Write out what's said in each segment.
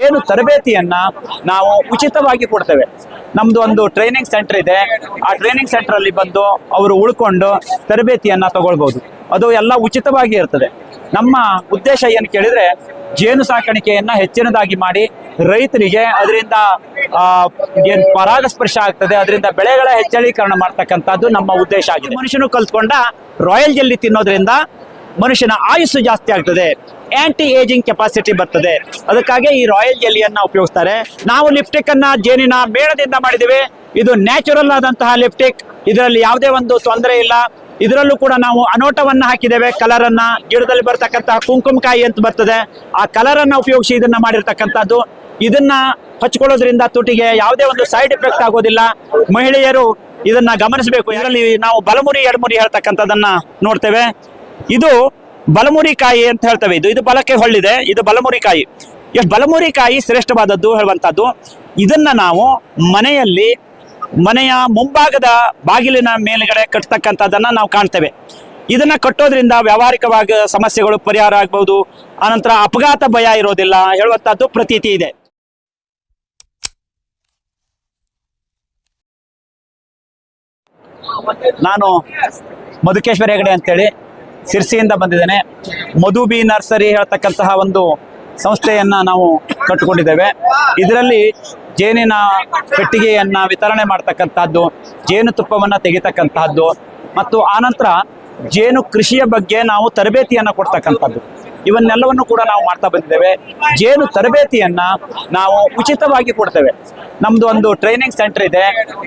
ಏನು ತರಬೇತಿಯನ್ನ ನಾವು ಉಚಿತವಾಗಿ ಕೊಡ್ತೇವೆ. ನಮ್ದು ಒಂದು ಟ್ರೈನಿಂಗ್ ಸೆಂಟರ್ ಇದೆ. ಆ ಟ್ರೈನಿಂಗ್ ಸೆಂಟರ್ ಅಲ್ಲಿ ಬಂದು ಅವರು ಉಳ್ಕೊಂಡು ತರಬೇತಿಯನ್ನ ತಗೊಳ್ಬಹುದು ಅದು ಎಲ್ಲ ಉಚಿತವಾಗಿ ಇರ್ತದೆ. ನಮ್ಮ ಉದ್ದೇಶ ಏನು ಕೇಳಿದ್ರೆ ಜೇನು ಸಾಕಾಣಿಕೆಯನ್ನ ಹೆಚ್ಚಿನದಾಗಿ ಮಾಡಿ ರೈತರಿಗೆ ಅದರಿಂದ ಆ, ಏನ್ ಪರಾಗಸ್ಪರ್ಶ ಆಗ್ತದೆ ಅದರಿಂದ ಬೆಳೆಗಳ ಹೆಚ್ಚಳೀಕರಣ ಮಾಡ್ತಕ್ಕಂಥದ್ದು ನಮ್ಮ ಉದ್ದೇಶ ಆಗಿದೆ. ಮನುಷ್ಯನು ಕಲ್ತ್ಕೊಂಡ ರಾಯಲ್ ಜೆಲ್ಲಿ ತಿನ್ನೋದ್ರಿಂದ ಮನುಷ್ಯನ ಆಯುಸ್ಸು ಜಾಸ್ತಿ ಆಗ್ತದೆ. ಆಂಟಿ ಏಜಿಂಗ್ ಕೆಪಾಸಿಟಿ ಬರ್ತದೆ. ಅದಕ್ಕಾಗಿ ಈ ರಾಯಲ್ ಜೆಲ್ಲಿಯನ್ನ ಉಪಯೋಗಿಸ್ತಾರೆ. ನಾವು ಲಿಪ್ಟಿಕ್ ಅನ್ನ ಜೇನಿನ ಮೇಣದಿಂದ ಮಾಡಿದ್ದೇವೆ. ಇದು ನ್ಯಾಚುರಲ್ ಆದಂತಹ ಲಿಪ್ಟಿಕ್ ಇದರಲ್ಲಿ ಯಾವುದೇ ಒಂದು ತೊಂದರೆ ಇಲ್ಲ. ಇದರಲ್ಲೂ ಕೂಡ ನಾವು ಅನೋಟವನ್ನ ಹಾಕಿದ್ದೇವೆ. ಕಲರ್ ಅನ್ನ ಗಿಡದಲ್ಲಿ ಬರ್ತಕ್ಕಂತಹ ಕುಂಕುಮಕಾಯಿ ಅಂತ ಬರ್ತದೆ. ಆ ಕಲರ್ ಅನ್ನ ಉಪಯೋಗಿಸಿ ಇದನ್ನ ಮಾಡಿರ್ತಕ್ಕಂಥದ್ದು. ಇದನ್ನ ಹಚ್ಕೊಳ್ಳೋದ್ರಿಂದ ತುಟಿಗೆ ಯಾವುದೇ ಒಂದು ಸೈಡ್ ಎಫೆಕ್ಟ್ ಆಗೋದಿಲ್ಲ. ಮಹಿಳೆಯರು ಇದನ್ನ ಗಮನಿಸಬೇಕು. ಇದರಲ್ಲಿ ನಾವು ಬಲಮುರಿ, ಎಡಮುರಿ ಹೇಳ್ತಕ್ಕಂಥದ್ದನ್ನ ನೋಡ್ತೇವೆ. ಇದು ಬಲಮುರಿ ಕಾಯಿ ಅಂತ ಹೇಳ್ತವೆ. ಇದು ಇದು ಬಲಕ್ಕೆ ಹೊಳ್ಳಿದೆ. ಇದು ಬಲಮುರಿ ಕಾಯಿ ಎಷ್ಟು ಬಲಮುರಿ ಕಾಯಿ ಶ್ರೇಷ್ಠವಾದದ್ದು ಹೇಳುವಂಥದ್ದು, ಇದನ್ನ ನಾವು ಮನೆಯಲ್ಲಿ ಮನೆಯ ಮುಂಭಾಗದ ಬಾಗಿಲಿನ ಮೇಲ್ಗಡೆ ಕಟ್ಟತಕ್ಕಂಥದ್ದನ್ನು ನಾವು ಕಾಣ್ತೇವೆ. ಇದನ್ನ ಕಟ್ಟೋದ್ರಿಂದ ವ್ಯಾವಹಾರಿಕವಾಗಿ ಸಮಸ್ಯೆಗಳು ಪರಿಹಾರ ಆಗ್ಬಹುದು. ಆನಂತರ ಅಪಘಾತ ಭಯ ಇರೋದಿಲ್ಲ ಹೇಳುವಂಥದ್ದು ಪ್ರತೀತಿ ಇದೆ. ನಾನು ಮಧುಕೇಶ್ವರ ಹೆಗಡೆ ಅಂತೇಳಿ ಸಿರ್ಸಿಯಿಂದ ಬಂದಿದ್ದೇನೆ. ಮಧು ಬಿ ನರ್ಸರಿ ಹೇಳ್ತಕ್ಕಂತಹ ಒಂದು ಸಂಸ್ಥೆಯನ್ನ ನಾವು ಕಟ್ಟಿಕೊಂಡಿದ್ದೇವೆ. ಇದರಲ್ಲಿ ಜೇನಿನ ಪೆಟ್ಟಿಗೆಯನ್ನ ವಿತರಣೆ ಮಾಡ್ತಕ್ಕಂತಹದ್ದು ಜೇನುತುಪ್ಪವನ್ನ ತೆಗಿತಕ್ಕಂತಹದ್ದು ಮತ್ತು ಆನಂತರ ಜೇನು ಕೃಷಿಯ ಬಗ್ಗೆ ನಾವು ತರಬೇತಿಯನ್ನ ಕೊಡ್ತಕ್ಕಂಥದ್ದು. ಇವನ್ನೆಲ್ಲವನ್ನು ಕೂಡ ನಾವು ಮಾಡ್ತಾ ಬಂದಿದ್ದೇವೆ. ಜೇನು ತರಬೇತಿಯನ್ನ ನಾವು ಉಚಿತವಾಗಿ ಕೊಡ್ತೇವೆ. ನಮ್ದು ಒಂದು ಟ್ರೈನಿಂಗ್ ಸೆಂಟರ್ ಇದೆ.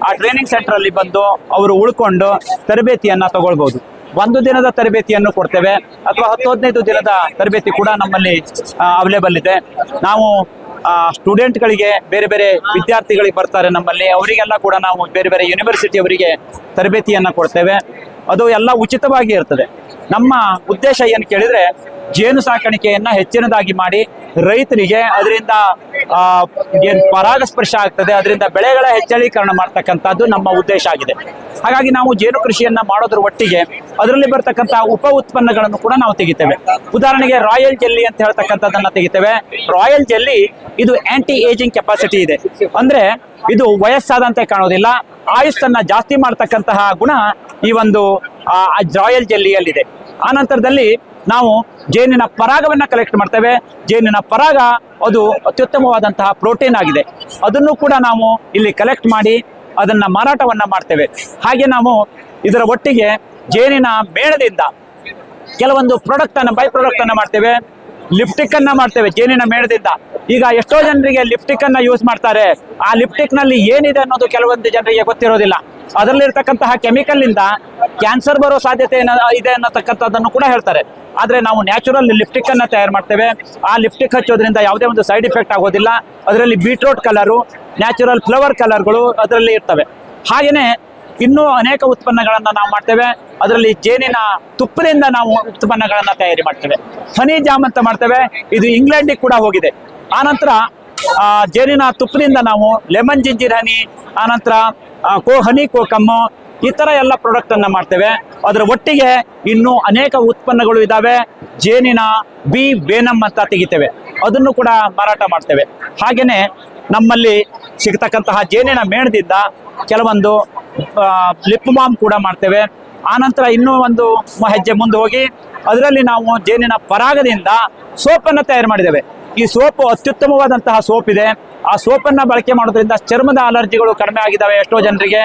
ಆ ಟ್ರೈನಿಂಗ್ ಸೆಂಟರ್ ಅಲ್ಲಿ ಬಂದು ಅವರು ಉಳ್ಕೊಂಡು ತರಬೇತಿಯನ್ನ ತಗೊಳ್ಬಹುದು. ಒಂದು ದಿನದ ತರಬೇತಿಯನ್ನು ಕೊಡ್ತೇವೆ ಅಥವಾ ಹತ್ತು ಹದಿನೈದು ದಿನದ ತರಬೇತಿ ಕೂಡ ನಮ್ಮಲ್ಲಿ ಅವೈಲೇಬಲ್ ಇದೆ. ನಾವು ಸ್ಟೂಡೆಂಟ್ಗಳಿಗೆ ಬೇರೆ ಬೇರೆ ವಿದ್ಯಾರ್ಥಿಗಳಿಗೆ ಬರ್ತಾರೆ ನಮ್ಮಲ್ಲಿ. ಅವರಿಗೆಲ್ಲ ಕೂಡ ನಾವು ಬೇರೆ ಬೇರೆ ಯೂನಿವರ್ಸಿಟಿ ಅವರಿಗೆ ತರಬೇತಿಯನ್ನು ಕೊಡ್ತೇವೆ. ಅದು ಎಲ್ಲ ಉಚಿತವಾಗಿ ಇರ್ತದೆ. ನಮ್ಮ ಉದ್ದೇಶ ಏನು ಕೇಳಿದ್ರೆ ಜೇನು ಸಾಕಾಣಿಕೆಯನ್ನ ಹೆಚ್ಚಿನದಾಗಿ ಮಾಡಿ ರೈತರಿಗೆ ಅದರಿಂದ ಏನ್ ಪರಾಗಸ್ಪರ್ಶ ಆಗ್ತದೆ, ಅದರಿಂದ ಬೆಳೆಗಳ ಹೆಚ್ಚಳೀಕರಣ ಮಾಡ್ತಕ್ಕಂಥದ್ದು ನಮ್ಮ ಉದ್ದೇಶ ಆಗಿದೆ. ಹಾಗಾಗಿ ನಾವು ಜೇನು ಕೃಷಿಯನ್ನ ಮಾಡೋದ್ರ ಒಟ್ಟಿಗೆ ಅದರಲ್ಲಿ ಬರ್ತಕ್ಕಂಥ ಉಪ ಉತ್ಪನ್ನಗಳನ್ನು ಕೂಡ ನಾವು ತೆಗಿತೇವೆ. ಉದಾಹರಣೆಗೆ ರಾಯಲ್ ಜೆಲ್ಲಿ ಅಂತ ಹೇಳ್ತಕ್ಕಂಥದ್ದನ್ನ ತೆಗಿತೇವೆ. ರಾಯಲ್ ಜೆಲ್ಲಿ ಇದು ಆಂಟಿ ಏಜಿಂಗ್ ಕೆಪಾಸಿಟಿ ಇದೆ. ಅಂದ್ರೆ ಇದು ವಯಸ್ಸಾದಂತೆ ಕಾಣೋದಿಲ್ಲ, ಆಯುಸ್ಸನ್ನ ಜಾಸ್ತಿ ಮಾಡ್ತಕ್ಕಂತಹ ಗುಣ ಈ ಒಂದು ರಾಯಲ್ ಜೆಲ್ಲಿಯಲ್ಲಿದೆ. ಆ ನಂತರದಲ್ಲಿ ನಾವು ಜೇನಿನ ಪರಾಗವನ್ನು ಕಲೆಕ್ಟ್ ಮಾಡ್ತೇವೆ. ಜೇನಿನ ಪರಾಗ ಅದು ಅತ್ಯುತ್ತಮವಾದಂತಹ ಪ್ರೋಟೀನ್ ಆಗಿದೆ. ಅದನ್ನು ಕೂಡ ನಾವು ಇಲ್ಲಿ ಕಲೆಕ್ಟ್ ಮಾಡಿ ಅದನ್ನ ಮಾರಾಟವನ್ನ ಮಾಡ್ತೇವೆ. ಹಾಗೆ ನಾವು ಇದರ ಒಟ್ಟಿಗೆ ಜೇನಿನ ಮೇಣದಿಂದ ಕೆಲವೊಂದು ಪ್ರಾಡಕ್ಟ್ ಅನ್ನ ಬೈ ಪ್ರಾಡಕ್ಟ್ ಮಾಡ್ತೇವೆ. ಲಿಪ್ಟಿಕ್ ಅನ್ನ ಮಾಡ್ತೇವೆ ಜೇನಿನ ಮೇಣದಿಂದ. ಈಗ ಎಷ್ಟೋ ಜನರಿಗೆ ಲಿಪ್ಟಿಕ್ ಅನ್ನ ಯೂಸ್ ಮಾಡ್ತಾರೆ. ಆ ಲಿಪ್ಟಿಕ್ನಲ್ಲಿ ಏನಿದೆ ಅನ್ನೋದು ಕೆಲವೊಂದು ಜನರಿಗೆ ಗೊತ್ತಿರೋದಿಲ್ಲ. ಅದರಲ್ಲಿರ್ತಕ್ಕಂತಹ ಕೆಮಿಕಲ್ ಇಂದ ಕ್ಯಾನ್ಸರ್ ಬರೋ ಸಾಧ್ಯತೆ ಇದೆ ಅನ್ನತಕ್ಕಂಥದ್ದನ್ನು ಕೂಡ ಹೇಳ್ತಾರೆ. ಆದರೆ ನಾವು ನ್ಯಾಚುರಲ್ ಲಿಪ್ಟಿಕ್ ಅನ್ನ ತಯಾರು ಮಾಡ್ತೇವೆ. ಆ ಲಿಪ್ಟಿಕ್ ಹಚ್ಚೋದ್ರಿಂದ ಯಾವುದೇ ಒಂದು ಸೈಡ್ ಇಫೆಕ್ಟ್ ಆಗೋದಿಲ್ಲ. ಅದರಲ್ಲಿ ಬೀಟ್ರೋಟ್ ಕಲರು ನ್ಯಾಚುರಲ್ ಫ್ಲವರ್ ಕಲರ್ಗಳು ಅದರಲ್ಲಿ ಇರ್ತವೆ. ಹಾಗೆಯೇ ಇನ್ನೂ ಅನೇಕ ಉತ್ಪನ್ನಗಳನ್ನು ನಾವು ಮಾಡ್ತೇವೆ. ಅದರಲ್ಲಿ ಜೇನಿನ ತುಪ್ಪದಿಂದ ನಾವು ಉತ್ಪನ್ನಗಳನ್ನು ತಯಾರಿ ಮಾಡ್ತೇವೆ. ಹನಿ ಜಾಮ್ ಅಂತ ಮಾಡ್ತೇವೆ. ಇದು ಇಂಗ್ಲೆಂಡಿಗೆ ಕೂಡ ಹೋಗಿದೆ. ಆನಂತರ ಜೇನಿನ ತುಪ್ಪದಿಂದ ನಾವು ಲೆಮನ್, ಜಿಂಜಿರ್ ಹನಿ, ಆನಂತರ ಕೋ ಹನಿ ಈ ತರ ಎಲ್ಲ ಪ್ರಾಡಕ್ಟ್ ಅನ್ನ ಮಾಡ್ತೇವೆ. ಅದರ ಒಟ್ಟಿಗೆ ಇನ್ನೂ ಅನೇಕ ಉತ್ಪನ್ನಗಳು ಇದಾವೆ. ಜೇನಿನ, ಬಿ, ಬೇನಮ್ ಅಂತ ತೆಗಿತೇವೆ. ಅದನ್ನು ಕೂಡ ಮಾರಾಟ ಮಾಡ್ತೇವೆ. ಹಾಗೇನೆ ನಮ್ಮಲ್ಲಿ ಸಿಗ್ತಕ್ಕಂತಹ ಜೇನಿನ ಮೇಣದಿಂದ ಕೆಲವೊಂದು ಲಿಪ್ ಬಾಮ್ ಕೂಡ ಮಾಡ್ತೇವೆ. ಆನಂತರ ಇನ್ನೂ ಒಂದು ಹೆಜ್ಜೆ ಮುಂದೆ ಹೋಗಿ, ಅದರಲ್ಲಿ ನಾವು ಜೇನಿನ ಪರಾಗದಿಂದ ಸೋಪನ್ನು ತಯಾರು ಮಾಡಿದ್ದೇವೆ. ಈ ಸೋಪು ಅತ್ಯುತ್ತಮವಾದಂತಹ ಸೋಪ್ ಇದೆ ಆ ಸೋಪನ್ನ ಬಳಕೆ ಮಾಡೋದ್ರಿಂದ ಚರ್ಮದ ಅಲರ್ಜಿಗಳು ಕಡಿಮೆ ಆಗಿದ್ದಾವೆ ಎಷ್ಟೋ ಜನರಿಗೆ.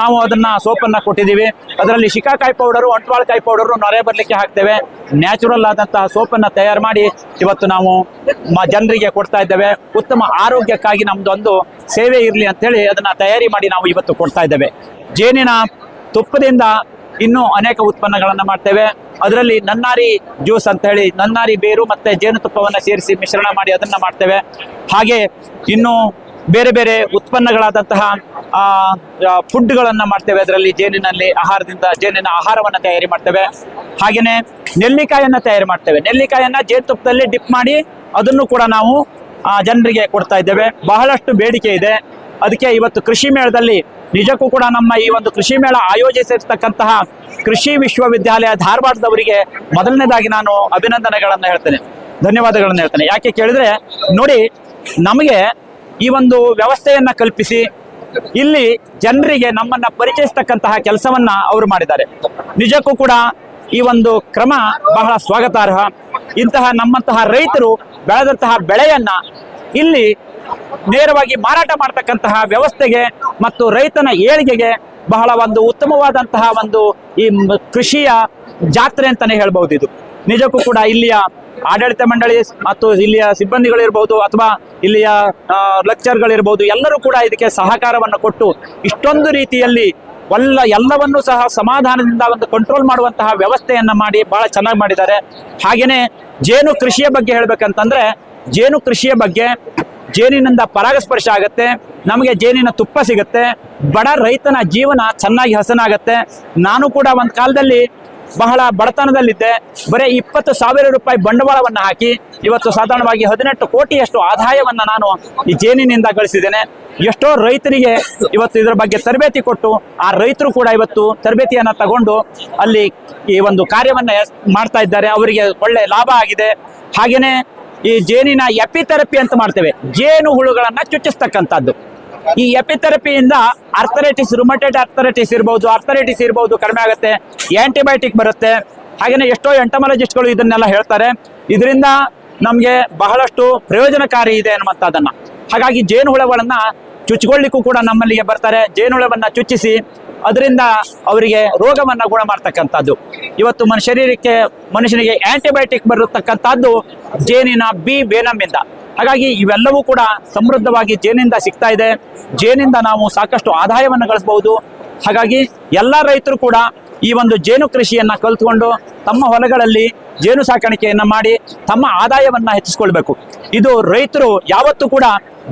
ನಾವು ಅದನ್ನ ಸೋಪನ್ನ ಕೊಟ್ಟಿದ್ದೀವಿ. ಅದರಲ್ಲಿ ಶಿಕಾಕಾಯಿ ಪೌಡರು, ಅಂಟ್ವಾಳಕಾಯಿ ಪೌಡರು ನೊರೆ ಬರಲಿಕ್ಕೆ ಹಾಕ್ತೇವೆ. ನ್ಯಾಚುರಲ್ ಆದಂತಹ ಸೋಪನ್ನ ತಯಾರು ಮಾಡಿ ಇವತ್ತು ನಾವು ಜನರಿಗೆ ಕೊಡ್ತಾ ಇದ್ದೇವೆ. ಉತ್ತಮ ಆರೋಗ್ಯಕ್ಕಾಗಿ ನಮ್ಮದೊಂದು ಸೇವೆ ಇರಲಿ ಅಂತೇಳಿ ಅದನ್ನ ತಯಾರಿ ಮಾಡಿ ನಾವು ಇವತ್ತು ಕೊಡ್ತಾ ಇದ್ದೇವೆ. ಜೇನಿನ ತುಪ್ಪದಿಂದ ಇನ್ನೂ ಅನೇಕ ಉತ್ಪನ್ನಗಳನ್ನು ಮಾಡ್ತೇವೆ. ಅದರಲ್ಲಿ ನನ್ನಾರಿ ಜ್ಯೂಸ್ ಅಂತ ಹೇಳಿ ನನ್ನಾರಿ ಬೇರು ಮತ್ತೆ ಜೇನುತುಪ್ಪವನ್ನು ಸೇರಿಸಿ ಮಿಶ್ರಣ ಮಾಡಿ ಅದನ್ನ ಮಾಡ್ತೇವೆ. ಹಾಗೆ ಇನ್ನು ಬೇರೆ ಬೇರೆ ಉತ್ಪನ್ನಗಳಾದಂತಹ ಫುಡ್ಗಳನ್ನ ಮಾಡ್ತೇವೆ. ಅದರಲ್ಲಿ ಜೇನಿನಲ್ಲಿ ಆಹಾರದಿಂದ ಜೇನಿನ ಆಹಾರವನ್ನು ತಯಾರಿ ಮಾಡ್ತೇವೆ. ಹಾಗೆಯೇ ನೆಲ್ಲಿಕಾಯನ್ನು ತಯಾರಿ ಮಾಡ್ತೇವೆ. ನೆಲ್ಲಿಕಾಯನ್ನ ಜೇನುತುಪ್ಪದಲ್ಲಿ ಡಿಪ್ ಮಾಡಿ ಅದನ್ನು ಕೂಡ ನಾವು ಜನರಿಗೆ ಕೊಡ್ತಾ ಇದ್ದೇವೆ. ಬಹಳಷ್ಟು ಬೇಡಿಕೆ ಇದೆ. ಅದಕ್ಕೆ ಇವತ್ತು ಕೃಷಿ ಮೇಳದಲ್ಲಿ ನಿಜಕ್ಕೂ ಕೂಡ ನಮ್ಮ ಈ ಒಂದು ಕೃಷಿ ಮೇಳ ಆಯೋಜಿಸಿರ್ತಕ್ಕಂತಹ ಕೃಷಿ ವಿಶ್ವವಿದ್ಯಾಲಯ ಧಾರವಾಡದವರಿಗೆ ಮೊದಲನೇದಾಗಿ ನಾನು ಅಭಿನಂದನೆಗಳನ್ನು ಹೇಳ್ತೇನೆ. ಧನ್ಯವಾದಗಳನ್ನು ಹೇಳ್ತೇನೆ. ಯಾಕೆ ಕೇಳಿದ್ರೆ, ನೋಡಿ, ನಮಗೆ ಈ ಒಂದು ವ್ಯವಸ್ಥೆಯನ್ನ ಕಲ್ಪಿಸಿ, ಇಲ್ಲಿ ಜನರಿಗೆ ನಮ್ಮನ್ನ ಪರಿಚಯಿಸ್ತಕ್ಕಂತಹ ಕೆಲಸವನ್ನ ಅವರು ಮಾಡಿದ್ದಾರೆ. ನಿಜಕ್ಕೂ ಕೂಡ ಈ ಒಂದು ಕ್ರಮ ಬಹಳ ಸ್ವಾಗತಾರ್ಹ. ಇಂತಹ ನಮ್ಮಂತಹ ರೈತರು ಬೆಳೆದಂತಹ ಬೆಳೆಯನ್ನ ಇಲ್ಲಿ ನೇರವಾಗಿ ಮಾರಾಟ ಮಾಡ್ತಕ್ಕಂತಹ ವ್ಯವಸ್ಥೆಗೆ ಮತ್ತು ರೈತನ ಏಳಿಗೆಗೆ ಬಹಳ ಒಂದು ಉತ್ತಮವಾದಂತಹ ಒಂದು ಈ ಕೃಷಿಯ ಜಾತ್ರೆ ಅಂತಾನೆ ಹೇಳ್ಬಹುದು ಇದು. ನಿಜಕ್ಕೂ ಕೂಡ ಇಲ್ಲಿಯ ಆಡಳಿತ ಮಂಡಳಿ ಮತ್ತು ಇಲ್ಲಿಯ ಸಿಬ್ಬಂದಿಗಳಿರ್ಬಹುದು ಅಥವಾ ಇಲ್ಲಿಯ ಲೆಕ್ಚರ್ಗಳಿರ್ಬಹುದು ಎಲ್ಲರೂ ಕೂಡ ಇದಕ್ಕೆ ಸಹಕಾರವನ್ನು ಕೊಟ್ಟು ಇಷ್ಟೊಂದು ರೀತಿಯಲ್ಲಿ ಎಲ್ಲ ಎಲ್ಲವನ್ನೂ ಸಹ ಸಮಾಧಾನದಿಂದ ಒಂದು ಕಂಟ್ರೋಲ್ ಮಾಡುವಂತಹ ವ್ಯವಸ್ಥೆಯನ್ನ ಮಾಡಿ ಬಹಳ ಚೆನ್ನಾಗಿ ಮಾಡಿದ್ದಾರೆ. ಹಾಗೇನೆ ಜೇನು ಕೃಷಿಯ ಬಗ್ಗೆ ಹೇಳ್ಬೇಕಂತಂದ್ರೆ ಜೇನು ಕೃಷಿಯ ಬಗ್ಗೆ ಜೇನಿನಿಂದ ಪರಾಗಸ್ಪರ್ಶ ಆಗುತ್ತೆ, ನಮಗೆ ಜೇನಿನ ತುಪ್ಪ ಸಿಗುತ್ತೆ, ಬಡ ರೈತನ ಜೀವನ ಚೆನ್ನಾಗಿ ಹಸನಾಗತ್ತೆ. ನಾನು ಕೂಡ ಒಂದು ಕಾಲದಲ್ಲಿ ಬಹಳ ಬಡತನದಲ್ಲಿದ್ದೆ. ಬರೀ ಇಪ್ಪತ್ತು ಸಾವಿರ ರೂಪಾಯಿ ಬಂಡವಾಳವನ್ನ ಹಾಕಿ, ಇವತ್ತು ಸಾಧಾರಣವಾಗಿ ಹದಿನೆಂಟು ಕೋಟಿಯಷ್ಟು ಆದಾಯವನ್ನ ನಾನು ಈ ಜೇನಿನಿಂದ ಗಳಿಸಿದ್ದೇನೆ. ಎಷ್ಟೋ ರೈತರಿಗೆ ಇವತ್ತು ಇದರ ಬಗ್ಗೆ ತರಬೇತಿ ಕೊಟ್ಟು, ಆ ರೈತರು ಕೂಡ ಇವತ್ತು ತರಬೇತಿಯನ್ನ ತಗೊಂಡು ಅಲ್ಲಿ ಈ ಒಂದು ಕಾರ್ಯವನ್ನ ಮಾಡ್ತಾ ಇದ್ದಾರೆ. ಅವರಿಗೆ ಒಳ್ಳೆ ಲಾಭ ಆಗಿದೆ. ಹಾಗೇನೆ ಈ ಜೇನಿನ ಎಪಿಥೆರಪಿ ಅಂತ ಮಾಡ್ತೇವೆ. ಜೇನು ಹುಳುಗಳನ್ನ ಚುಚ್ಚಿಸ್ತಕ್ಕಂಥದ್ದು. ಈ ಎಪಿಥೆರಪಿಯಿಂದ ಅರ್ಥರೈಟಿಸ್ ರುಮಟೆಡ್ ಅರ್ಥರೈಟಿಸ್ ಇರ್ಬೋದು ಅರ್ಥರೈಟಿಸ್ ಇರ್ಬೋದು ಕಡಿಮೆ ಆಗುತ್ತೆ ಆಂಟಿಬಯೋಟಿಕ್ ಬರುತ್ತೆ. ಹಾಗೇನೆ ಎಷ್ಟೋ ಎಂಟಮಾಲಜಿಸ್ಟ್ಗಳು ಇದನ್ನೆಲ್ಲ ಹೇಳ್ತಾರೆ. ಇದರಿಂದ ನಮಗೆ ಬಹಳಷ್ಟು ಪ್ರಯೋಜನಕಾರಿ ಇದೆ ಅನ್ನುವಂಥದ್ದನ್ನು. ಹಾಗಾಗಿ ಜೇನುಹುಳಗಳನ್ನ ಚುಚ್ಚಿಕೊಳ್ಳಿಕ್ಕೂ ಕೂಡ ನಮ್ಮಲ್ಲಿಗೆ ಬರ್ತಾರೆ. ಜೇನುಹುಳವನ್ನು ಚುಚ್ಚಿಸಿ ಅದರಿಂದ ಅವರಿಗೆ ರೋಗವನ್ನು ಗುಣ ಮಾಡ್ತಕ್ಕಂಥದ್ದು ಇವತ್ತು ಮನ ಶರೀರಕ್ಕೆ ಮನುಷ್ಯನಿಗೆ ಆಂಟಿಬಯೋಟಿಕ್ ಬರತಕ್ಕಂಥದ್ದು ಜೇನಿನ ಬಿ ವೇನಮ್ಮಿಂದ ಹಾಗಾಗಿ ಇವೆಲ್ಲವೂ ಕೂಡ ಸಮೃದ್ಧವಾಗಿ ಜೇನಿಂದ ಸಿಗ್ತಾ ಇದೆ. ಜೇನಿಂದ ನಾವು ಸಾಕಷ್ಟು ಆದಾಯವನ್ನು ಗಳಿಸಬಹುದು. ಹಾಗಾಗಿ ಎಲ್ಲ ರೈತರು ಕೂಡ ಈ ಒಂದು ಜೇನು ಕೃಷಿಯನ್ನು ಕಲ್ತ್ಕೊಂಡು ತಮ್ಮ ಹೊಲಗಳಲ್ಲಿ ಜೇನು ಸಾಕಾಣಿಕೆಯನ್ನ ಮಾಡಿ ತಮ್ಮ ಆದಾಯವನ್ನ ಹೆಚ್ಚಿಸ್ಕೊಳ್ಬೇಕು. ಇದು ರೈತರು ಯಾವತ್ತೂ ಕೂಡ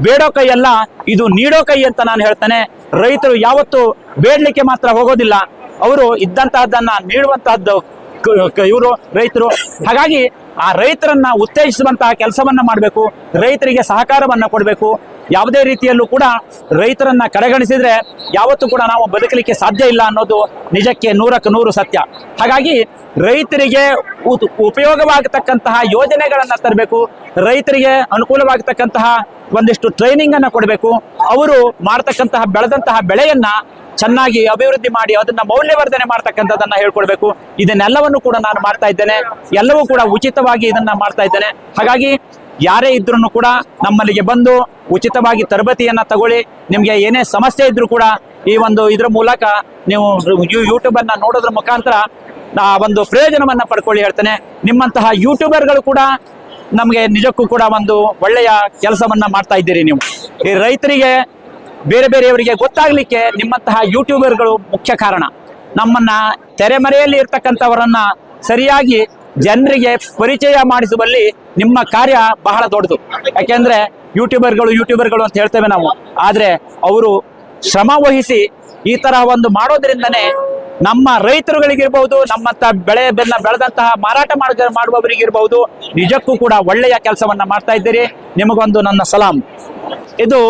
ಬೇಡೋ ಕೈ ಅಲ್ಲ, ಇದು ನೀಡೋ ಕೈ ಅಂತ ನಾನು ಹೇಳ್ತೇನೆ. ರೈತರು ಯಾವತ್ತು ಬೇಡಲಿಕ್ಕೆ ಮಾತ್ರ ಹೋಗೋದಿಲ್ಲ. ಅವರು ಇದ್ದಂತಹದ್ದನ್ನ ನೀಡುವಂತಹದ್ದು ಇವರು ರೈತರು. ಹಾಗಾಗಿ ಆ ರೈತರನ್ನ ಉತ್ತೇಜಿಸುವಂತಹ ಕೆಲಸವನ್ನ ಮಾಡಬೇಕು, ರೈತರಿಗೆ ಸಹಕಾರವನ್ನ ಕೊಡಬೇಕು. ಯಾವುದೇ ರೀತಿಯಲ್ಲೂ ಕೂಡ ರೈತರನ್ನ ಕಡೆಗಣಿಸಿದ್ರೆ ಯಾವತ್ತೂ ಕೂಡ ನಾವು ಬದುಕಲಿಕ್ಕೆ ಸಾಧ್ಯ ಇಲ್ಲ ಅನ್ನೋದು ನಿಜಕ್ಕೆ ನೂರಕ್ಕೆ ನೂರು ಸತ್ಯ. ಹಾಗಾಗಿ ರೈತರಿಗೆ ಉಪಯೋಗವಾಗತಕ್ಕಂತಹ ಯೋಜನೆಗಳನ್ನ ತರಬೇಕು, ರೈತರಿಗೆ ಅನುಕೂಲವಾಗತಕ್ಕಂತಹ ಒಂದಿಷ್ಟು ಟ್ರೈನಿಂಗ್ ಅನ್ನ ಕೊಡಬೇಕು. ಅವರು ಮಾಡ್ತಕ್ಕಂತಹ ಬೆಳೆದಂತಹ ಬೆಳೆಯನ್ನ ಚೆನ್ನಾಗಿ ಅಭಿವೃದ್ಧಿ ಮಾಡಿ ಅದನ್ನ ಮೌಲ್ಯವರ್ಧನೆ ಮಾಡ್ತಕ್ಕಂಥದ್ದನ್ನ ಹೇಳ್ಕೊಡ್ಬೇಕು. ಇದನ್ನೆಲ್ಲವನ್ನು ಕೂಡ ನಾನು ಮಾಡ್ತಾ ಇದ್ದೇನೆ. ಎಲ್ಲವೂ ಕೂಡ ಉಚಿತವಾಗಿ ಇದನ್ನ ಮಾಡ್ತಾ ಇದ್ದೇನೆ. ಹಾಗಾಗಿ ಯಾರೇ ಇದ್ರೂ ಕೂಡ ನಮ್ಮಲ್ಲಿಗೆ ಬಂದು ಉಚಿತವಾಗಿ ತರಬೇತಿಯನ್ನ ತಗೊಳ್ಳಿ. ನಿಮ್ಗೆ ಏನೇ ಸಮಸ್ಯೆ ಇದ್ರೂ ಕೂಡ ಈ ಒಂದು ಇದ್ರ ಮೂಲಕ ನೀವು ಯೂಟ್ಯೂಬ್ ಅನ್ನ ನೋಡೋದ್ರ ಮುಖಾಂತರ ಒಂದು ಪ್ರಯೋಜನವನ್ನ ಪಡ್ಕೊಳ್ಳಿ ಹೇಳ್ತೇನೆ. ನಿಮ್ಮಂತಹ ಯೂಟ್ಯೂಬರ್ಗಳು ಕೂಡ ನಮಗೆ ನಿಜಕ್ಕೂ ಕೂಡ ಒಂದು ಒಳ್ಳೆಯ ಕೆಲಸವನ್ನ ಮಾಡ್ತಾ ಇದ್ದೀರಿ ನೀವು. ಈ ರೈತರಿಗೆ ಬೇರೆ ಬೇರೆಯವರಿಗೆ ಗೊತ್ತಾಗಲಿಕ್ಕೆ ನಿಮ್ಮಂತಹ ಯೂಟ್ಯೂಬರ್ಗಳು ಮುಖ್ಯ ಕಾರಣ. ನಮ್ಮನ್ನ ತೆರೆಮರೆಯಲ್ಲಿ ಇರ್ತಕ್ಕಂಥವರನ್ನ ಸರಿಯಾಗಿ ಜನರಿಗೆ ಪರಿಚಯ ಮಾಡಿಸುವಲ್ಲಿ ನಿಮ್ಮ ಕಾರ್ಯ ಬಹಳ ದೊಡ್ಡದು. ಯಾಕೆಂದ್ರೆ ಯೂಟ್ಯೂಬರ್ಗಳು ಯೂಟ್ಯೂಬರ್ಗಳು ಅಂತ ಹೇಳ್ತೇವೆ ನಾವು. ಆದ್ರೆ ಅವರು ಶ್ರಮ ವಹಿಸಿ ಈ ತರ ಒಂದು ಮಾಡೋದ್ರಿಂದನೇ ನಮ್ಮ ರೈತರುಗಳಿಗಿರ್ಬಹುದು ನಮ್ಮಂತ ಬೆಳೆ ಬೆನ್ನ ಬೆಳೆದಂತಹ ಮಾರಾಟ ಮಾಡ ಮಾಡುವವರಿಗಿರ್ಬಹುದು ನಿಜಕ್ಕೂ ಕೂಡ ಒಳ್ಳೆಯ ಕೆಲಸವನ್ನ ಮಾಡ್ತಾ ಇದ್ದೀರಿ. ನಿಮಗೊಂದು ನನ್ನ ಸಲಾಂ. ಇದು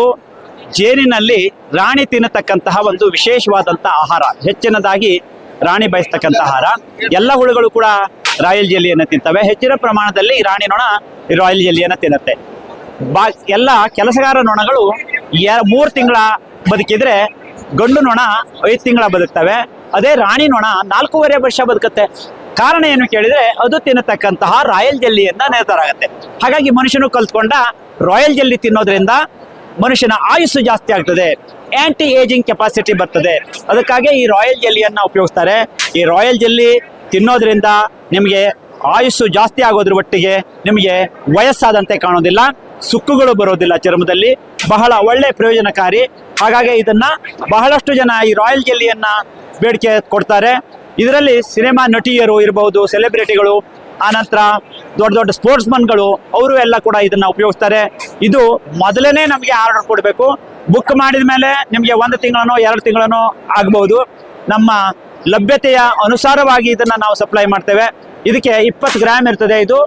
ಜೇನಿನಲ್ಲಿ ರಾಣಿ ತಿನ್ನತಕ್ಕಂತಹ ಒಂದು ವಿಶೇಷವಾದಂತಹ ಆಹಾರ. ಹೆಚ್ಚಿನದಾಗಿ ರಾಣಿ ಬಯಸ್ತಕ್ಕಂಥ ಆಹಾರ. ಎಲ್ಲ ಹುಳುಗಳು ಕೂಡ ರಾಯಲ್ ಜೆಲ್ಲಿಯನ್ನು ತಿಂತವೆ. ಹೆಚ್ಚಿನ ಪ್ರಮಾಣದಲ್ಲಿ ರಾಣಿ ನೊಣ ರಾಯಲ್ ಜೆಲ್ಲಿಯನ್ನು ತಿನ್ನುತ್ತೆ. ಬಾ, ಎಲ್ಲ ಕೆಲಸಗಾರ ನೊಣಗಳು ಮೂರು ತಿಂಗಳ ಬದುಕಿದ್ರೆ ಗಂಡು ನೊಣ ಐದು ತಿಂಗಳ ಬದುಕ್ತವೆ. ಅದೇ ರಾಣಿ ನೊಣ ನಾಲ್ಕೂವರೆ ವರ್ಷ ಬದುಕುತ್ತೆ. ಕಾರಣ ಏನು ಕೇಳಿದ್ರೆ ಅದು ತಿನ್ನತಕ್ಕಂತಹ ರಾಯಲ್ ಜೆಲ್ಲಿಯಿಂದ ನೇತರಾಗತ್ತೆ. ಹಾಗಾಗಿ ಮನುಷ್ಯನು ಕಲ್ತ್ಕೊಂಡ ರಾಯಲ್ ಜೆಲ್ಲಿ ತಿನ್ನೋದ್ರಿಂದ ಮನುಷ್ಯನ ಆಯುಸ್ಸು ಜಾಸ್ತಿ ಆಗ್ತದೆ. ಆಂಟಿ ಏಜಿಂಗ್ ಕೆಪಾಸಿಟಿ ಬರ್ತದೆ. ಅದಕ್ಕಾಗಿ ಈ ರಾಯಲ್ ಜೆಲ್ಲಿಯನ್ನ ಉಪಯೋಗಿಸ್ತಾರೆ. ಈ ರಾಯಲ್ ಜೆಲ್ಲಿ ತಿನ್ನೋದ್ರಿಂದ ನಿಮಗೆ ಆಯುಸ್ಸು ಜಾಸ್ತಿ ಆಗೋದ್ರ ಒಟ್ಟಿಗೆ ನಿಮಗೆ ವಯಸ್ಸಾದಂತೆ ಕಾಣೋದಿಲ್ಲ, ಸುಕ್ಕುಗಳು ಬರೋದಿಲ್ಲ ಚರ್ಮದಲ್ಲಿ. ಬಹಳ ಒಳ್ಳೆ ಪ್ರಯೋಜನಕಾರಿ. ಹಾಗಾಗಿ ಇದನ್ನ ಬಹಳಷ್ಟು ಜನ ಈ ರಾಯಲ್ ಜೆಲ್ಲಿಯನ್ನ ಬೇಡಿಕೆ ಕೊಡ್ತಾರೆ. ಇದರಲ್ಲಿ ಸಿನಿಮಾ ನಟಿಯರು ಇರಬಹುದು ಸೆಲೆಬ್ರಿಟಿಗಳು ಆನಂತರ ದೊಡ್ಡ ದೊಡ್ಡ ಸ್ಪೋರ್ಟ್ಸ್ ಮನ್ಗಳು ಅವರು ಎಲ್ಲ ಕೂಡ ಇದನ್ನ ಉಪಯೋಗಿಸ್ತಾರೆ. ಇದು ಮೊದಲನೇ ನಮಗೆ ಆರ್ಡರ್ ಕೊಡಬೇಕು. ಬುಕ್ ಮಾಡಿದ ಮೇಲೆ ನಿಮಗೆ ಒಂದು ತಿಂಗಳನೋ ಎರಡು ತಿಂಗಳನೋ ಆಗ್ಬಹುದು ನಮ್ಮ ಲಭ್ಯತೆಯ ಅನುಸಾರವಾಗಿ ಇದನ್ನ ನಾವು ಸಪ್ಲೈ ಮಾಡ್ತೇವೆ. ಇದಕ್ಕೆ ಇಪ್ಪತ್ತು ಗ್ರಾಮ್ ಇರ್ತದೆ ಇದು.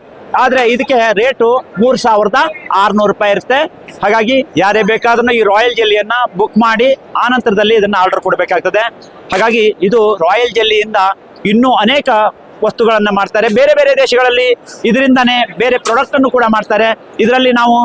ಆದರೆ ಇದಕ್ಕೆ ರೇಟು ಮೂರು ಸಾವಿರದ ಆರ್ನೂರು ರೂಪಾಯಿ ಇರುತ್ತೆ. ಹಾಗಾಗಿ ಯಾರೇ ಬೇಕಾದ್ರೂ ಈ ರಾಯಲ್ ಜೆಲ್ಲಿಯನ್ನ ಬುಕ್ ಮಾಡಿ ಆನಂತರದಲ್ಲಿ ಇದನ್ನು ಇದನ್ನ ಆರ್ಡರ್ ಕೊಡಬೇಕಾಗ್ತದೆ. ಹಾಗಾಗಿ ಇದು ರಾಯಲ್ ಜೆಲ್ಲಿಯಿಂದ ಇನ್ನೂ ಅನೇಕ ವಸ್ತುಗಳನ್ನ ಮಾಡ್ತಾರೆ. ಬೇರೆ ಬೇರೆ ದೇಶಗಳಲ್ಲಿ ಇದರಿಂದನೇ ಬೇರೆ ಪ್ರಾಡಕ್ಟನ್ನು ಕೂಡ ಮಾಡ್ತಾರೆ. ಇದರಲ್ಲಿ ನಾವು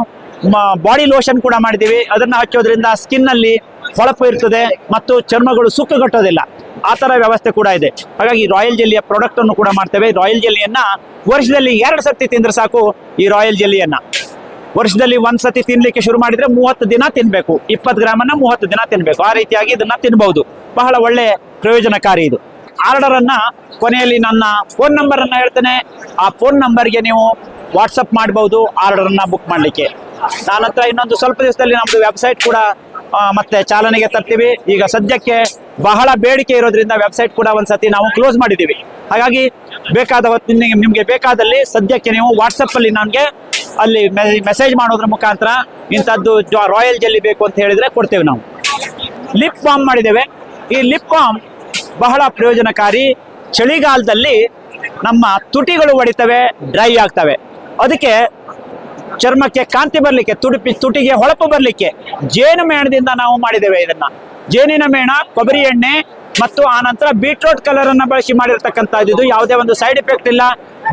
ಬಾಡಿ ಲೋಷನ್ ಕೂಡ ಮಾಡಿದ್ದೀವಿ. ಅದನ್ನು ಹಚ್ಚೋದ್ರಿಂದ ಸ್ಕಿನ್ನಲ್ಲಿ ಹೊಳಪು ಇರ್ತದೆ ಮತ್ತು ಚರ್ಮಗಳು ಸುಕ್ಕುಗಟ್ಟೋದಿಲ್ಲ ಆ ಥರ ವ್ಯವಸ್ಥೆ ಕೂಡ ಇದೆ. ಹಾಗಾಗಿ ರಾಯಲ್ ಜೆಲ್ಲಿಯ ಪ್ರಾಡಕ್ಟನ್ನು ಕೂಡ ಮಾಡ್ತೇವೆ. ರಾಯಲ್ ಜೆಲ್ಲಿಯನ್ನು ವರ್ಷದಲ್ಲಿ ಎರಡು ಸರ್ತಿ ತಿಂದರೆ ಸಾಕು ಈ ರಾಯಲ್ ಜೆಲ್ಲಿಯನ್ನು. ವರ್ಷದಲ್ಲಿ ಒಂದು ಸತಿ ತಿನ್ನಲಿಕ್ಕೆ ಶುರು ಮಾಡಿದರೆ ಮೂವತ್ತು ದಿನ ತಿನ್ನಬೇಕು ಇಪ್ಪತ್ತು ಗ್ರಾಮನ್ನು ಮೂವತ್ತು ದಿನ ತಿನ್ನಬೇಕು ಆ ರೀತಿಯಾಗಿ ಇದನ್ನು ತಿನ್ಬೋದು ಬಹಳ ಒಳ್ಳೆಯ ಪ್ರಯೋಜನಕಾರಿ ಇದು. ಆರ್ಡರ್ ಅನ್ನ ಕೊನೆಯಲ್ಲಿ ನನ್ನ ಫೋನ್ ನಂಬರ್ ಅನ್ನ ಹೇಳ್ತೇನೆ. ಆ ಫೋನ್ ನಂಬರ್ಗೆ ನೀವು ವಾಟ್ಸಪ್ ಮಾಡಬಹುದು ಆರ್ಡರ್ ಅನ್ನ ಬುಕ್ ಮಾಡಲಿಕ್ಕೆ. ನನ್ನ ಹತ್ರ ಇನ್ನೊಂದು ಸ್ವಲ್ಪ ದಿವಸದಲ್ಲಿ ನಮ್ದು ವೆಬ್ಸೈಟ್ ಕೂಡ ಮತ್ತೆ ಚಾಲನೆಗೆ ತರ್ತೀವಿ. ಈಗ ಸದ್ಯಕ್ಕೆ ಬಹಳ ಬೇಡಿಕೆ ಇರೋದ್ರಿಂದ ವೆಬ್ಸೈಟ್ ಕೂಡ ಒಂದ್ಸತಿ ನಾವು ಕ್ಲೋಸ್ ಮಾಡಿದ್ದೀವಿ. ಹಾಗಾಗಿ ಬೇಕಾದ ನಿಮಗೆ ನಿಮಗೆ ಬೇಕಾದಲ್ಲಿ ಸದ್ಯಕ್ಕೆ ನೀವು ವಾಟ್ಸಪ್ ಅಲ್ಲಿ ನನಗೆ ಅಲ್ಲಿ ಮೆಸೇಜ್ ಮಾಡೋದ್ರ ಮುಖಾಂತರ ಇಂಥದ್ದು ರಾಯಲ್ ಜೆಲ್ಲಿ ಬೇಕು ಅಂತ ಹೇಳಿದ್ರೆ ಕೊಡ್ತೇವೆ ನಾವು. ಲಿಪ್ ಬಾಮ್ ಮಾಡಿದ್ದೇವೆ. ಈ ಲಿಪ್ ಬಾಮ್ ಬಹಳ ಪ್ರಯೋಜನಕಾರಿ. ಚಳಿಗಾಲದಲ್ಲಿ ನಮ್ಮ ತುಟಿಗಳು ಒಡಿತವೆ ಡ್ರೈ ಆಗ್ತವೆ. ಅದಕ್ಕೆ ಚರ್ಮಕ್ಕೆ ಕಾಂತಿ ಬರಲಿಕ್ಕೆ, ತುಡುಪಿ, ತುಟಿಗೆ ಹೊಳಪು ಬರಲಿಕ್ಕೆ ಜೇನು ಮೇಣದಿಂದ ನಾವು ಮಾಡಿದ್ದೇವೆ ಇದನ್ನ. ಜೇನಿನ ಮೇಣ, ಕೊಬ್ಬರಿ ಎಣ್ಣೆ ಮತ್ತು ಆನಂತರ ಬೀಟ್ರೋಟ್ ಕಲರ್ ಬಳಸಿ ಮಾಡಿರ್ತಕ್ಕಂಥದ್ದು ಯಾವುದೇ ಒಂದು ಸೈಡ್ ಎಫೆಕ್ಟ್ ಇಲ್ಲ.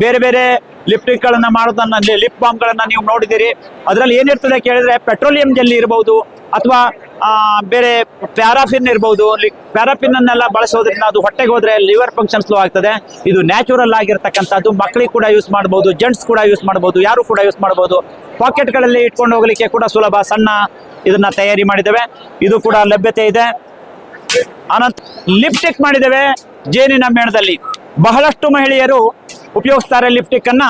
ಬೇರೆ ಬೇರೆ ಲಿಪ್ಟಿಕ್ ಗಳನ್ನ ಮಾಡೋದನ್ನ ಲಿಪ್ ಬಾಮ್ ಗಳನ್ನ ನೀವು ನೋಡಿದಿರಿ ಅದರಲ್ಲಿ ಏನಿರ್ತದೆ ಕೇಳಿದ್ರೆ ಪೆಟ್ರೋಲಿಯಂ ಜಲ್ಲಿ ಇರಬಹುದು ಅಥವಾ ಬೇರೆ ಪ್ಯಾರಾಫಿನ್ ಇರ್ಬೋದು ಪ್ಯಾರಾಫಿನ್ ಅನ್ನೆಲ್ಲ ಬಳಸೋದ್ರಿಂದ ಅದು ಹೊಟ್ಟೆಗೆ ಹೋದ್ರೆ ಲಿವರ್ ಫಂಕ್ಷನ್ ಸ್ಲೋ ಆಗ್ತದೆ. ಇದು ನ್ಯಾಚುರಲ್ ಆಗಿರ್ತಕ್ಕಂಥದ್ದು. ಮಕ್ಕಳಿಗೆ ಕೂಡ ಯೂಸ್ ಮಾಡಬಹುದು ಜೆಂಟ್ಸ್ ಕೂಡ ಯೂಸ್ ಮಾಡಬಹುದು ಯಾರು ಕೂಡ ಯೂಸ್ ಮಾಡಬಹುದು ಪಾಕೆಟ್ಗಳಲ್ಲಿ ಇಟ್ಕೊಂಡು ಹೋಗ್ಲಿಕ್ಕೆ ಕೂಡ ಸುಲಭ. ಸಣ್ಣ ಇದನ್ನ ತಯಾರಿ ಮಾಡಿದ್ದೇವೆ. ಇದು ಕೂಡ ಲಭ್ಯತೆ ಇದೆ. ಅನಂತ ಲಿಪ್ಟಿಕ್ ಮಾಡಿದ್ದೇವೆ. ಜೇನಿನ ಮೇಣದಲ್ಲಿ. ಬಹಳಷ್ಟು ಮಹಿಳೆಯರು ಉಪಯೋಗಿಸ್ತಾರೆ ಲಿಪ್ಟಿಕ್ ಅನ್ನ.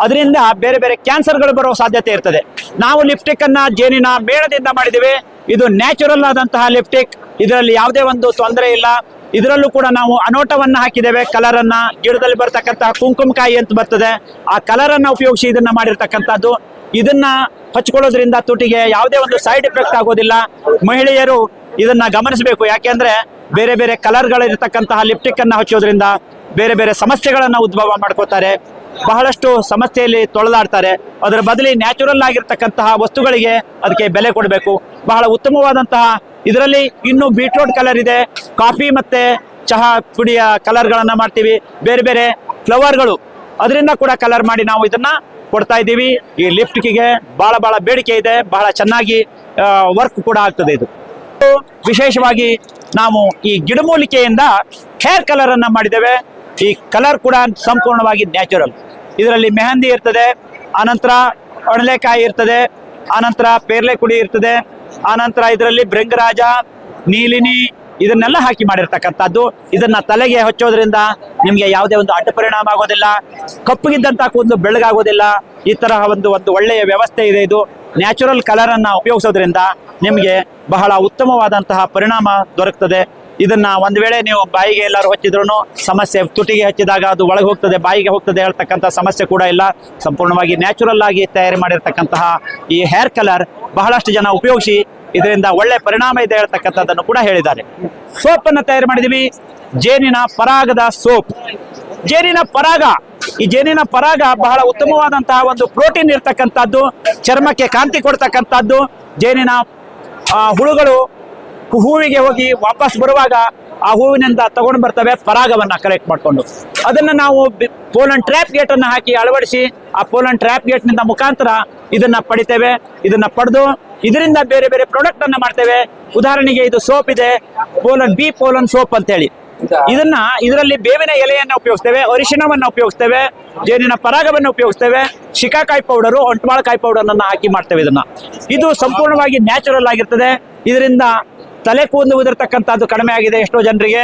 ಅದರಿಂದ ಬೇರೆ ಬೇರೆ ಕ್ಯಾನ್ಸರ್ಗಳು ಬರೋ ಸಾಧ್ಯತೆ ಇರ್ತದೆ. ನಾವು ಲಿಪ್ಟಿಕ್ ಅನ್ನ ಜೇನಿನ ಮೇಣದಿಂದ ಮಾಡಿದ್ದೇವೆ. ಇದು ನ್ಯಾಚುರಲ್ ಆದಂತಹ ಲಿಪ್ಟಿಕ್ ಇದರಲ್ಲಿ ಯಾವುದೇ ಒಂದು ತೊಂದರೆ ಇಲ್ಲ. ಇದರಲ್ಲೂ ಕೂಡ ನಾವು ಅನೋಟವನ್ನ ಹಾಕಿದ್ದೇವೆ. ಕಲರ್ ಅನ್ನ, ಗಿಡದಲ್ಲಿ ಬರ್ತಕ್ಕಂತಹ ಕುಂಕುಮಕಾಯಿ ಅಂತ ಬರ್ತದೆ. ಆ ಕಲರ್ ಅನ್ನ ಉಪಯೋಗಿಸಿ ಇದನ್ನ ಮಾಡಿರ್ತಕ್ಕಂಥದ್ದು. ಇದನ್ನ ಹಚ್ಕೊಳ್ಳೋದ್ರಿಂದ ತುಟಿಗೆ ಯಾವುದೇ ಒಂದು ಸೈಡ್ ಎಫೆಕ್ಟ್ ಆಗೋದಿಲ್ಲ. ಮಹಿಳೆಯರು ಇದನ್ನ ಗಮನಿಸಬೇಕು. ಯಾಕೆಂದ್ರೆ ಬೇರೆ ಬೇರೆ ಕಲರ್ಗಳಿರ್ತಕ್ಕಂತಹ ಲಿಪ್ಟಿಕ್ ಅನ್ನ ಹಚ್ಚೋದ್ರಿಂದ ಬೇರೆ ಬೇರೆ ಸಮಸ್ಯೆಗಳನ್ನ ಉದ್ಭವ ಮಾಡ್ಕೋತಾರೆ. ಬಹಳಷ್ಟು ಸಮಸ್ಯೆಯಲ್ಲಿ ತೊಳೆದಾಡ್ತಾರೆ ಅದರ ಬದಲಿ ನ್ಯಾಚುರಲ್ ಆಗಿರ್ತಕ್ಕಂತಹ ವಸ್ತುಗಳಿಗೆ ಅದಕ್ಕೆ ಬೆಲೆ ಕೊಡಬೇಕು. ಬಹಳ ಉತ್ತಮವಾದಂತಹ ಇದರಲ್ಲಿ ಇನ್ನು ಬೀಟ್ರೂಟ್ ಕಲರ್ ಇದೆ. ಕಾಫಿ ಮತ್ತೆ ಚಹಾ ಪುಡಿಯ ಕಲರ್ಗಳನ್ನು ಮಾಡ್ತೀವಿ. ಬೇರೆ ಬೇರೆ ಫ್ಲವರ್ಗಳು ಅದರಿಂದ ಕೂಡ ಕಲರ್ ಮಾಡಿ ನಾವು ಇದನ್ನ ಕೊಡ್ತಾ ಇದ್ದೀವಿ. ಈ ಲಿಫ್ಟ್ಗೆ ಬಹಳ ಬಹಳ ಬೇಡಿಕೆ ಇದೆ. ಬಹಳ ಚೆನ್ನಾಗಿ ವರ್ಕ್ ಕೂಡ ಆಗ್ತದೆ ಇದು. ವಿಶೇಷವಾಗಿ ನಾವು ಈ ಗಿಡಮೂಲಿಕೆಯಿಂದ ಹೇರ್ ಕಲರ್ ಅನ್ನ ಮಾಡಿದ್ದೇವೆ. ಈ ಕಲರ್ ಕೂಡ ಸಂಪೂರ್ಣವಾಗಿ ನ್ಯಾಚುರಲ್. ಇದರಲ್ಲಿ ಮೆಹಂದಿ ಇರ್ತದೆ, ಆನಂತರ ಒಣಲೆಕಾಯಿ ಇರ್ತದೆ, ಆನಂತರ ಪೇರ್ಲೆ ಕುಡಿ ಇರ್ತದೆ, ಆನಂತರ ಇದರಲ್ಲಿ ಭೃಂಗರಾಜ, ನೀಲಿನಿ ಇದನ್ನೆಲ್ಲ ಹಾಕಿ ಮಾಡಿರ್ತಕ್ಕಂಥದ್ದು. ಇದನ್ನ ತಲೆಗೆ ಹಚ್ಚೋದ್ರಿಂದ ನಿಮಗೆ ಯಾವುದೇ ಒಂದು ಅಡ್ಡ ಪರಿಣಾಮ ಆಗೋದಿಲ್ಲ. ಕಪ್ಪಗಿದ್ದಂತ ಒಂದು ಬೆಳಗಾಗೋದಿಲ್ಲ ಈ ತರಹ ಒಂದು ಒಂದು ಒಳ್ಳೆಯ ವ್ಯವಸ್ಥೆ ಇದೆ ಇದು. ನ್ಯಾಚುರಲ್ ಕಲರ್ ಅನ್ನ ಉಪಯೋಗಿಸೋದ್ರಿಂದ ನಿಮಗೆ ಬಹಳ ಉತ್ತಮವಾದಂತಹ ಪರಿಣಾಮ ದೊರಕ್ತದೆ. ಇದನ್ನ ಒಂದ್ ವೇಳೆ ನೀವು ಬಾಯಿಗೆ ಎಲ್ಲರೂ ಹಚ್ಚಿದ್ರು ಸಮಸ್ಯೆ ತುಟಿಗೆ ಹಚ್ಚಿದಾಗ ಅದು ಒಳಗೆ ಹೋಗ್ತದೆ, ಬಾಯಿಗೆ ಹೋಗ್ತದೆ ಹೇಳ್ತಕ್ಕಂಥ ಸಮಸ್ಯೆ ಕೂಡ ಇಲ್ಲ. ಸಂಪೂರ್ಣವಾಗಿ ನ್ಯಾಚುರಲ್ ಆಗಿ ತಯಾರಿ ಮಾಡಿರ್ತಕ್ಕಂತಹ ಈ ಹೇರ್ ಕಲರ್ ಬಹಳಷ್ಟು ಜನ ಉಪಯೋಗಿಸಿ ಇದರಿಂದ ಒಳ್ಳೆ ಪರಿಣಾಮ ಇದೆ ಹೇಳ್ತಕ್ಕಂಥದ್ದನ್ನು ಕೂಡ ಹೇಳಿದ್ದಾರೆ. ಸೋಪ್ ಅನ್ನ ತಯಾರು ಮಾಡಿದೀವಿ. ಜೇನಿನ ಪರಾಗದ ಸೋಪ್ ಜೇನಿನ ಪರಾಗ. ಈ ಜೇನಿನ ಪರಾಗ ಬಹಳ ಉತ್ತಮವಾದಂತಹ ಒಂದು ಪ್ರೋಟೀನ್ ಇರ್ತಕ್ಕಂಥದ್ದು, ಚರ್ಮಕ್ಕೆ ಕಾಂತಿ ಕೊಡ್ತಕ್ಕಂಥದ್ದು. ಜೇನಿನ ಹುಳುಗಳು ಹೂವಿಗೆ ಹೋಗಿ ವಾಪಸ್ ಬರುವಾಗ ಆ ಹೂವಿನಿಂದ ತಗೊಂಡು ಬರ್ತವೆ ಪರಾಗವನ್ನ ಕಲೆಕ್ಟ್ ಮಾಡಿಕೊಂಡು. ಅದನ್ನ ನಾವು ಪೋಲನ್ ಟ್ರ್ಯಾಪ್ ಗೇಟ್ ಅನ್ನು ಹಾಕಿ ಅಳವಡಿಸಿ ಆ ಪೋಲನ್ ಟ್ರ್ಯಾಪ್ ಗೇಟ್ನಿಂದ ಮುಖಾಂತರ ಇದನ್ನ ಪಡಿತೇವೆ ಇದನ್ನ ಪಡೆದು ಇದರಿಂದ ಬೇರೆ ಬೇರೆ ಪ್ರಾಡಕ್ಟ್ ಅನ್ನ ಮಾಡ್ತೇವೆ. ಉದಾಹರಣೆಗೆ ಇದು ಸೋಪ್ ಇದೆ ಪೋಲನ್ ಬಿ ಪೋಲನ್ ಸೋಪ್ ಅಂತ ಹೇಳಿ ಇದನ್ನ ಇದರಲ್ಲಿ ಬೇವಿನ ಎಲೆಯನ್ನ ಉಪಯೋಗಿಸ್ತೇವೆ ಅರಿಶಿಣವನ್ನ ಉಪಯೋಗಿಸ್ತೇವೆ ಜೇನಿನ ಪರಾಗವನ್ನು ಉಪಯೋಗಿಸ್ತೇವೆ ಶಿಕಾಕಾಯಿ ಪೌಡರು ಒಂಟ್ಮಾಳಕಾಯಿ ಪೌಡರ್ ಅನ್ನ ಹಾಕಿ ಮಾಡ್ತೇವೆ ಇದನ್ನ. ಇದು ಸಂಪೂರ್ಣವಾಗಿ ನ್ಯಾಚುರಲ್ ಆಗಿರ್ತದೆ. ಇದರಿಂದ ತಲೆ ಕೂದಲು ಉದಿರ್ತಕ್ಕಂಥದ್ದು ಕಡಿಮೆ ಆಗಿದೆ ಎಷ್ಟೋ ಜನರಿಗೆ.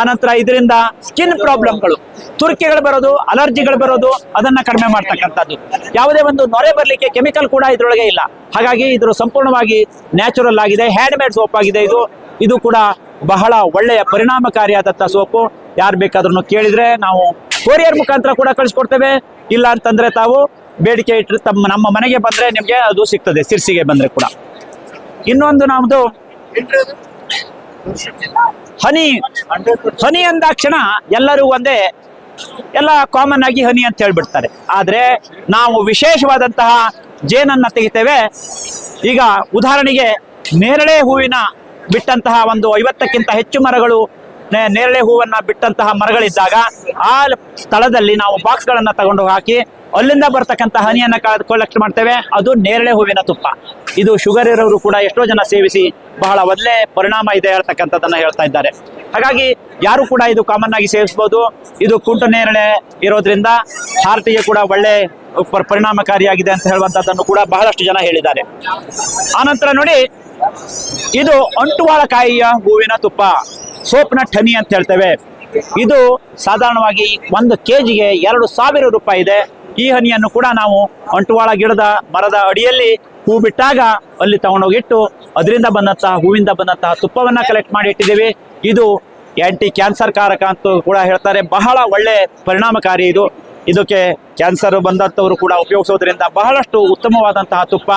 ಆನಂತರ ಇದರಿಂದ ಸ್ಕಿನ್ ಪ್ರಾಬ್ಲಮ್ಗಳು ತುರ್ಕೆಗಳು ಬರೋದು ಅಲರ್ಜಿಗಳು ಬರೋದು, ಅದನ್ನ ಕಡಿಮೆ ಮಾಡ್ತಕ್ಕಂಥದ್ದು. ಯಾವುದೇ ಒಂದು ನೊರೆ ಬರಲಿಕ್ಕೆ ಕೆಮಿಕಲ್ ಕೂಡ ಇದರೊಳಗೆ ಇಲ್ಲ. ಹಾಗಾಗಿ ಇದ್ರ ಸಂಪೂರ್ಣವಾಗಿ ನ್ಯಾಚುರಲ್ ಆಗಿದೆ ಹ್ಯಾಂಡ್ ಮೇಡ್ ಸೋಪ್ ಆಗಿದೆ ಇದು. ಇದು ಕೂಡ ಬಹಳ ಒಳ್ಳೆಯ ಪರಿಣಾಮಕಾರಿಯಾದಂಥ ಸೋಪು. ಯಾರು ಬೇಕಾದ್ರೂ ಕೇಳಿದ್ರೆ ನಾವು ಕೊರಿಯರ್ ಮುಖಾಂತರ ಕೂಡ ಕಳಿಸ್ಕೊಡ್ತೇವೆ. ಇಲ್ಲ ಅಂತಂದ್ರೆ ತಾವು ಬೇಡಿಕೆ ಇಟ್ಟರೆ ತಮ್ಮ, ನಮ್ಮ ಮನೆಗೆ ಬಂದ್ರೆ ನಿಮಗೆ ಅದು ಸಿಗ್ತದೆ, ಸಿರ್ಸಿಗೆ ಬಂದ್ರೆ ಕೂಡ. ಇನ್ನೊಂದು ನಮ್ದು ಹನಿ ಹನಿ ಅಂದಾಕ್ಷಣ ಎಲ್ಲರೂ ಒಂದೇ, ಎಲ್ಲ ಕಾಮನ್ ಆಗಿ ಹನಿ ಅಂತ ಹೇಳ್ಬಿಡ್ತಾರೆ. ಆದ್ರೆ ನಾವು ವಿಶೇಷವಾದಂತಹ ಜೇನನ್ನ ತೆಗಿತೇವೆ. ಈಗ ಉದಾಹರಣೆಗೆ ನೇರಳೆ ಹೂವಿನ ಬಿಟ್ಟಂತಹ ಒಂದು ಐವತ್ತಕ್ಕಿಂತ ಹೆಚ್ಚು ಮರಗಳು ನೇರಳೆ ಹೂವನ್ನ ಬಿಟ್ಟಂತಹ ಮರಗಳಿದ್ದಾಗ ಆ ಸ್ಥಳದಲ್ಲಿ ನಾವು ಬಾಕ್ಸ್ಗಳನ್ನ ತಗೊಂಡು ಹಾಕಿ ಅಲ್ಲಿಂದ ಬರ್ತಕ್ಕಂಥ ಹನಿಯನ್ನ ಕಲೆಕ್ಟ್ ಮಾಡ್ತೇವೆ. ಅದು ನೇರಳೆ ಹೂವಿನ ತುಪ್ಪ. ಇದು ಶುಗರ್ ಇರೋರು ಕೂಡ ಎಷ್ಟೋ ಜನ ಸೇವಿಸಿ ಬಹಳ ಒಳ್ಳೆ ಪರಿಣಾಮ ಇದೆ ಹೇಳ್ತಕ್ಕಂಥದ್ದನ್ನ ಹೇಳ್ತಾ ಇದ್ದಾರೆ. ಹಾಗಾಗಿ ಯಾರು ಕೂಡ ಇದು ಕಾಮನ್ ಆಗಿ ಸೇವಿಸಬಹುದು ಇದು ಕುಂಟು ನೇರಳೆ ಇರೋದ್ರಿಂದ ಹಾರ್ಟಿಗೆ ಕೂಡ ಒಳ್ಳೆ ಪರ್- ಪರಿಣಾಮಕಾರಿಯಾಗಿದೆ ಅಂತ ಹೇಳುವಂತದ್ದನ್ನು ಕೂಡ ಬಹಳಷ್ಟು ಜನ ಹೇಳಿದ್ದಾರೆ. ಆನಂತರ ನೋಡಿ, ಇದು ಅಂಟುವಾಳ ಕಾಯಿಯ ಹೂವಿನ ತುಪ್ಪ. ಸೋಪ್ನ ಠನಿ ಅಂತ ಹೇಳ್ತೇವೆ. ಇದು ಸಾಧಾರಣವಾಗಿ ಒಂದು ಕೆಜಿಗೆ ಎರಡು ಸಾವಿರ ರೂಪಾಯಿ ಇದೆ. ಈ ಹನಿಯನ್ನು ಕೂಡ ನಾವು ಅಂಟುವಾಳ ಗಿಡದ ಮರದ ಅಡಿಯಲ್ಲಿ ಹೂ ಬಿಟ್ಟಾಗ ಅಲ್ಲಿ ತಗೊಂಡೋಗಿಟ್ಟು ಅದರಿಂದ ಬಂದಂತಹ ಹೂವಿಂದ ಬಂದಂತಹ ತುಪ್ಪವನ್ನ ಕಲೆಕ್ಟ್ ಮಾಡಿ ಇಟ್ಟಿದ್ದೀವಿ. ಇದು ಆಂಟಿ ಕ್ಯಾನ್ಸರ್ ಕಾರಕ ಅಂತ ಕೂಡ ಹೇಳ್ತಾರೆ. ಬಹಳ ಒಳ್ಳೆ ಪರಿಣಾಮಕಾರಿ ಇದು. ಇದಕ್ಕೆ ಕ್ಯಾನ್ಸರ್ ಬಂದಂಥವರು ಕೂಡ ಉಪಯೋಗಿಸೋದ್ರಿಂದ ಬಹಳಷ್ಟು ಉತ್ತಮವಾದಂತಹ ತುಪ್ಪ,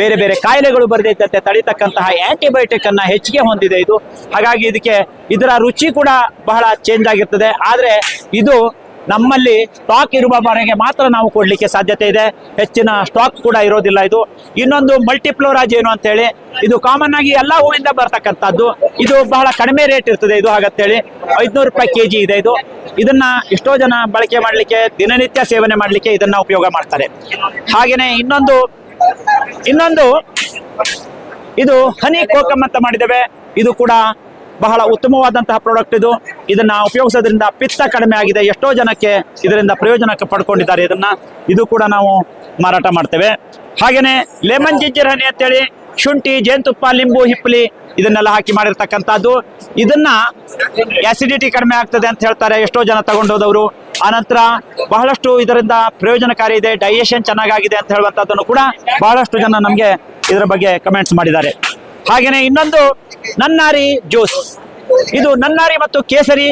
ಬೇರೆ ಬೇರೆ ಕಾಯಿಲೆಗಳು ಬರೆದಿದ್ದಂತೆ ತಡಿತಕ್ಕಂತಹ ಆಂಟಿಬಯೋಟಿಕ್ ಅನ್ನ ಹೆಚ್ಚಿಗೆ ಹೊಂದಿದೆ ಇದು. ಹಾಗಾಗಿ ಇದಕ್ಕೆ ಇದರ ರುಚಿ ಕೂಡ ಬಹಳ ಚೇಂಜ್ ಆಗಿರ್ತದೆ. ಆದರೆ ಇದು ನಮ್ಮಲ್ಲಿ ಸ್ಟಾಕ್ ಇರುವವರೆಗೆ ಮಾತ್ರ ನಾವು ಕೊಡಲಿಕ್ಕೆ ಸಾಧ್ಯತೆ ಇದೆ. ಹೆಚ್ಚಿನ ಸ್ಟಾಕ್ ಕೂಡ ಇರೋದಿಲ್ಲ ಇದು. ಇನ್ನೊಂದು ಮಲ್ಟಿಪ್ಲೋರಾಜ್ ಏನು ಅಂತೇಳಿ, ಇದು ಕಾಮನ್ ಆಗಿ ಎಲ್ಲ ಹೂವಿಂದ ಬರ್ತಕ್ಕಂಥದ್ದು. ಇದು ಬಹಳ ಕಡಿಮೆ ರೇಟ್ ಇರ್ತದೆ ಇದು ಹಾಗಂತೇಳಿ. ಐದುನೂರು ರೂಪಾಯಿ ಕೆಜಿ ಇದೆ ಇದು. ಇದನ್ನ ಎಷ್ಟೋ ಜನ ಬಳಕೆ ಮಾಡಲಿಕ್ಕೆ, ದಿನನಿತ್ಯ ಸೇವನೆ ಮಾಡಲಿಕ್ಕೆ ಇದನ್ನ ಉಪಯೋಗ ಮಾಡ್ತಾರೆ. ಹಾಗೆಯೇ ಇನ್ನೊಂದು ಇನ್ನೊಂದು, ಇದು ಹನಿ ಕೋಕಮ್ ಅಂತ ಮಾಡಿದ್ದೇವೆ. ಇದು ಕೂಡ ಬಹಳ ಉತ್ತಮವಾದಂತಹ ಪ್ರಾಡಕ್ಟ್ ಇದು. ಇದನ್ನ ಉಪಯೋಗಿಸೋದ್ರಿಂದ ಪಿತ್ತ ಕಡಿಮೆ ಆಗಿದೆ. ಎಷ್ಟೋ ಜನಕ್ಕೆ ಇದರಿಂದ ಪ್ರಯೋಜನಕ್ಕೆ ಪಡ್ಕೊಂಡಿದ್ದಾರೆ ಇದನ್ನ. ಇದು ಕೂಡ ನಾವು ಮಾರಾಟ ಮಾಡ್ತೇವೆ. ಹಾಗೇನೆ ಲೆಮನ್ ಜಿಂಜರ್ ಹನಿ ಅಂತೇಳಿ, ಶುಂಠಿ, ಜೇನುತುಪ್ಪ, ಲಿಂಬು, ಹಿಪ್ಪಲಿ ಇದನ್ನೆಲ್ಲ ಹಾಕಿ ಮಾಡಿರ್ತಕ್ಕಂಥದ್ದು. ಇದನ್ನ ಆಸಿಡಿಟಿ ಕಡಿಮೆ ಆಗ್ತದೆ ಅಂತ ಹೇಳ್ತಾರೆ. ಎಷ್ಟೋ ಜನ ತಗೊಂಡೋದವರು ಆನಂತರ ಬಹಳಷ್ಟು ಇದರಿಂದ ಪ್ರಯೋಜನಕಾರಿ ಇದೆ. ಡೈಜೆಷನ್ ಚೆನ್ನಾಗಾಗಿದೆ ಅಂತ ಹೇಳುವಂಥದ್ದನ್ನು ಕೂಡ ಬಹಳಷ್ಟು ಜನ ನಮಗೆ ಇದರ ಬಗ್ಗೆ ಕಮೆಂಟ್ಸ್ ಮಾಡಿದ್ದಾರೆ. ಹಾಗೇನೆ ಇನ್ನೊಂದು ನನ್ನಾರಿ ಜ್ಯೂಸ್. ಇದು ನನ್ನಾರಿ ಮತ್ತು ಕೇಸರಿ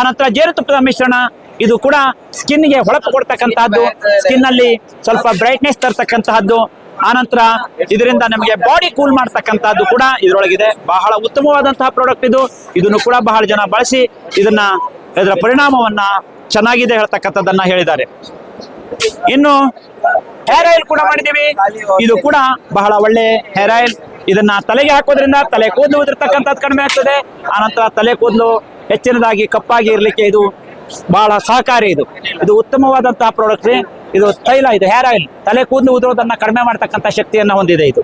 ಆನಂತರ ಜೇನುತುಪ್ಪದ ಮಿಶ್ರಣ, ಇದು ಕೂಡ ಸ್ಕಿನ್ಗೆ ಹೊಳಪು ಕೊಡ್ತಕ್ಕಂತಹದ್ದು ಸ್ಕಿನ್ ಅಲ್ಲಿ ಸ್ವಲ್ಪ ಬ್ರೈಟ್ನೆಸ್ ತರ್ತಕ್ಕಂತಹದ್ದು ಆನಂತರ ಇದರಿಂದ ನಮಗೆ ಬಾಡಿ ಕೂಲ್ ಮಾಡ್ತಕ್ಕಂತಹದ್ದು ಕೂಡ ಇದರೊಳಗಿದೆ. ಬಹಳ ಉತ್ತಮವಾದಂತಹ ಪ್ರಾಡಕ್ಟ್ ಇದು. ಇದನ್ನು ಕೂಡ ಬಹಳ ಜನ ಬಳಸಿ ಇದನ್ನ ಇದರ ಪರಿಣಾಮವನ್ನ ಚೆನ್ನಾಗಿದೆ ಹೇಳ್ತಕ್ಕಂಥದ್ದನ್ನ ಹೇಳಿದ್ದಾರೆ. ಇನ್ನು ಹೇರ್ ಆಯಿಲ್ ಕೂಡ ಮಾಡಿದೀವಿ ಇದು ಕೂಡ ಬಹಳ ಒಳ್ಳೆ ಹೇರ್ ಆಯಿಲ್ ಇದನ್ನ ತಲೆಗೆ ಹಾಕೋದ್ರಿಂದ ತಲೆ ಕೂದಲು ಉದಿರ್ತಕ್ಕಂಥದ್ದು ಕಡಿಮೆ ಆಗ್ತದೆ. ಆನಂತರ ತಲೆ ಕೂದಲು ಹೆಚ್ಚಿನದಾಗಿ ಕಪ್ಪಾಗಿ ಇರಲಿಕ್ಕೆ ಇದು ಬಹಳ ಸಹಕಾರಿ ಇದು. ಇದು ಉತ್ತಮವಾದಂತಹ ಪ್ರಾಡಕ್ಟ್ ಇದು ತೈಲ, ಇದು ಹೇರ್ ಆಯಿಲ್ ತಲೆ ಕೂದಲು ಉದುರೋದನ್ನ ಕಡಿಮೆ ಮಾಡ್ತಕ್ಕಂಥ ಶಕ್ತಿಯನ್ನ ಹೊಂದಿದೆ ಇದು.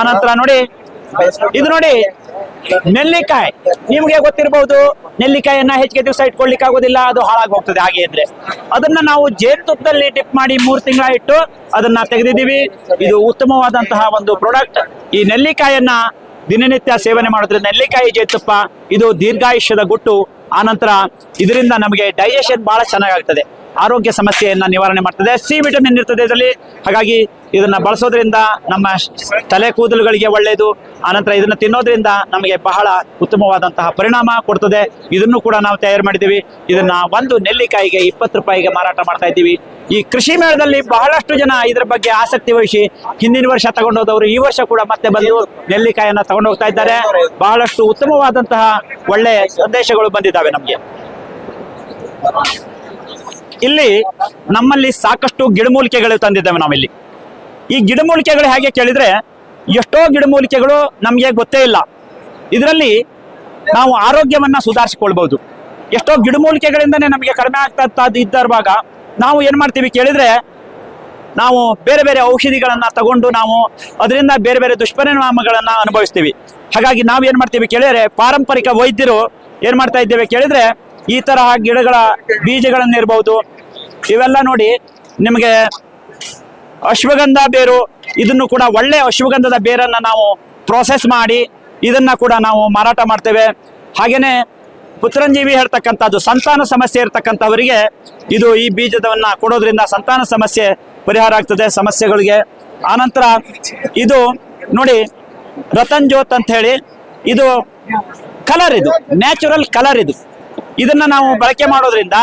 ಆನಂತರ ನೋಡಿ ಇದು ನೋಡಿ, ನೆಲ್ಲಿಕಾಯಿ. ನಿಮ್ಗೆ ಗೊತ್ತಿರಬಹುದು ನೆಲ್ಲಿಕಾಯಿಯನ್ನ ಹೆಚ್ಚಿಗೆ ದಿವಸ ಇಟ್ಕೊಳ್ಲಿಕ್ಕೆ ಆಗೋದಿಲ್ಲ, ಅದು ಹಾಳಾಗಿ ಹೋಗ್ತದೆ ಹಾಗೆ ಇದ್ರೆ. ಅದನ್ನ ನಾವು ಜೇನುತುಪ್ಪದಲ್ಲಿ ಡಿಪ್ ಮಾಡಿ ಮೂರ್ ತಿಂಗಳ ಇಟ್ಟು ಅದನ್ನ ತೆಗೆದಿದ್ದೀವಿ. ಇದು ಉತ್ತಮವಾದಂತಹ ಒಂದು ಪ್ರಾಡಕ್ಟ್ ಈ ನೆಲ್ಲಿಕಾಯನ್ನ ದಿನನಿತ್ಯ ಸೇವನೆ ಮಾಡಿದ್ರೆ ನೆಲ್ಲಿಕಾಯಿ ಜೇನುತುಪ್ಪ ಇದು ದೀರ್ಘಾಯುಷ್ಯದ ಗುಟ್ಟು. ಆನಂತರ ಇದರಿಂದ ನಮಗೆ ಡೈಜೆಷನ್ ಬಹಳ ಚೆನ್ನಾಗಾಗ್ತದೆ. ಆರೋಗ್ಯ ಸಮಸ್ಯೆಯನ್ನ ನಿವಾರಣೆ ಮಾಡ್ತದೆ. ಸಿ ವಿಟಮಿನ್ ಇರ್ತದೆ ಇದರಲ್ಲಿ. ಹಾಗಾಗಿ ಇದನ್ನ ಬಳಸೋದ್ರಿಂದ ನಮ್ಮ ತಲೆ ಕೂದಲುಗಳಿಗೆ ಒಳ್ಳೆಯದು ಆನಂತರ ಇದನ್ನ ತಿನ್ನೋದ್ರಿಂದ ನಮಗೆ ಬಹಳ ಉತ್ತಮವಾದಂತಹ ಪರಿಣಾಮ ಕೊಡ್ತದೆ. ಇದನ್ನು ಕೂಡ ನಾವು ತಯಾರು ಮಾಡಿದ್ದೀವಿ. ಇದನ್ನ ಒಂದು ನೆಲ್ಲಿಕಾಯಿಗೆ ಇಪ್ಪತ್ತು ರೂಪಾಯಿಗೆ ಮಾರಾಟ ಮಾಡ್ತಾ ಇದ್ದೀವಿ. ಈ ಕೃಷಿ ಮೇಳದಲ್ಲಿ ಬಹಳಷ್ಟು ಜನ ಇದರ ಬಗ್ಗೆ ಆಸಕ್ತಿ ವಹಿಸಿ ಹಿಂದಿನ ವರ್ಷ ತಗೊಂಡೋದವರು ಈ ವರ್ಷ ಕೂಡ ಮತ್ತೆ ಬಂದು ನೆಲ್ಲಿಕಾಯನ್ನ ತಗೊಂಡು ಹೋಗ್ತಾ ಇದ್ದಾರೆ. ಬಹಳಷ್ಟು ಉತ್ತಮವಾದಂತಹ ಒಳ್ಳೆ ಸಂದೇಶಗಳು ಬಂದಿದ್ದಾವೆ ನಮಗೆ. ಇಲ್ಲಿ ನಮ್ಮಲ್ಲಿ ಸಾಕಷ್ಟು ಗಿಡಮೂಲಿಕೆಗಳು ತಂದಿದ್ದೇವೆ ನಾವಿಲ್ಲಿ. ಈ ಗಿಡಮೂಲಿಕೆಗಳು ಹೇಗೆ ಕೇಳಿದ್ರೆ ಎಷ್ಟೋ ಗಿಡಮೂಲಿಕೆಗಳು ನಮಗೆ ಗೊತ್ತೇ ಇಲ್ಲ. ಇದರಲ್ಲಿ ನಾವು ಆರೋಗ್ಯವನ್ನ ಸುಧಾರಿಸಿಕೊಳ್ಬಹುದು. ಎಷ್ಟೋ ಗಿಡಮೂಲಿಕೆಗಳಿಂದನೇ ನಮಗೆ ಕಡಿಮೆ ಆಗ್ತಾ ಇದ್ದರುವಾಗ ನಾವು ಏನು ಮಾಡ್ತೀವಿ ಕೇಳಿದ್ರೆ ನಾವು ಬೇರೆ ಬೇರೆ ಔಷಧಿಗಳನ್ನ ತಗೊಂಡು ನಾವು ಅದರಿಂದ ಬೇರೆ ಬೇರೆ ದುಷ್ಪರಿಣಾಮಗಳನ್ನ ಅನುಭವಿಸ್ತೀವಿ. ಹಾಗಾಗಿ ನಾವು ಏನು ಮಾಡ್ತೀವಿ ಕೇಳಿದ್ರೆ ಪಾರಂಪರಿಕ ವೈದ್ಯರು ಏನು ಮಾಡ್ತಾ ಇದ್ದೇವೆ ಕೇಳಿದ್ರೆ ಈ ತರಹ ಗಿಡಗಳ ಬೀಜಗಳನ್ನಿರ್ಬಹುದು. ಇವೆಲ್ಲ ನೋಡಿ ನಿಮಗೆ ಅಶ್ವಗಂಧ ಬೇರು, ಇದನ್ನು ಕೂಡ ಒಳ್ಳೆ ಅಶ್ವಗಂಧದ ಬೇರನ್ನ ನಾವು ಪ್ರೋಸೆಸ್ ಮಾಡಿ ಇದನ್ನ ಕೂಡ ನಾವು ಮಾರಾಟ ಮಾಡ್ತೇವೆ. ಹಾಗೆಯೇ ಪುತ್ರಂಜೀವಿ ಹೇಳ್ತಕ್ಕಂಥದ್ದು, ಸಂತಾನ ಸಮಸ್ಯೆ ಇರ್ತಕ್ಕಂಥವರಿಗೆ ಇದು ಈ ಬೀಜದವನ್ನ ಕೊಡೋದ್ರಿಂದ ಸಂತಾನ ಸಮಸ್ಯೆ ಪರಿಹಾರ ಆಗ್ತದೆ ಸಮಸ್ಯೆಗಳಿಗೆ. ಆನಂತರ ಇದು ನೋಡಿ ರತನ್ ಜೋತ್ ಅಂತ ಹೇಳಿ, ಇದು ಕಲರ್ ಇದು ನ್ಯಾಚುರಲ್ ಕಲರ್ ಇದು. ಇದನ್ನ ನಾವು ಬಳಕೆ ಮಾಡೋದ್ರಿಂದ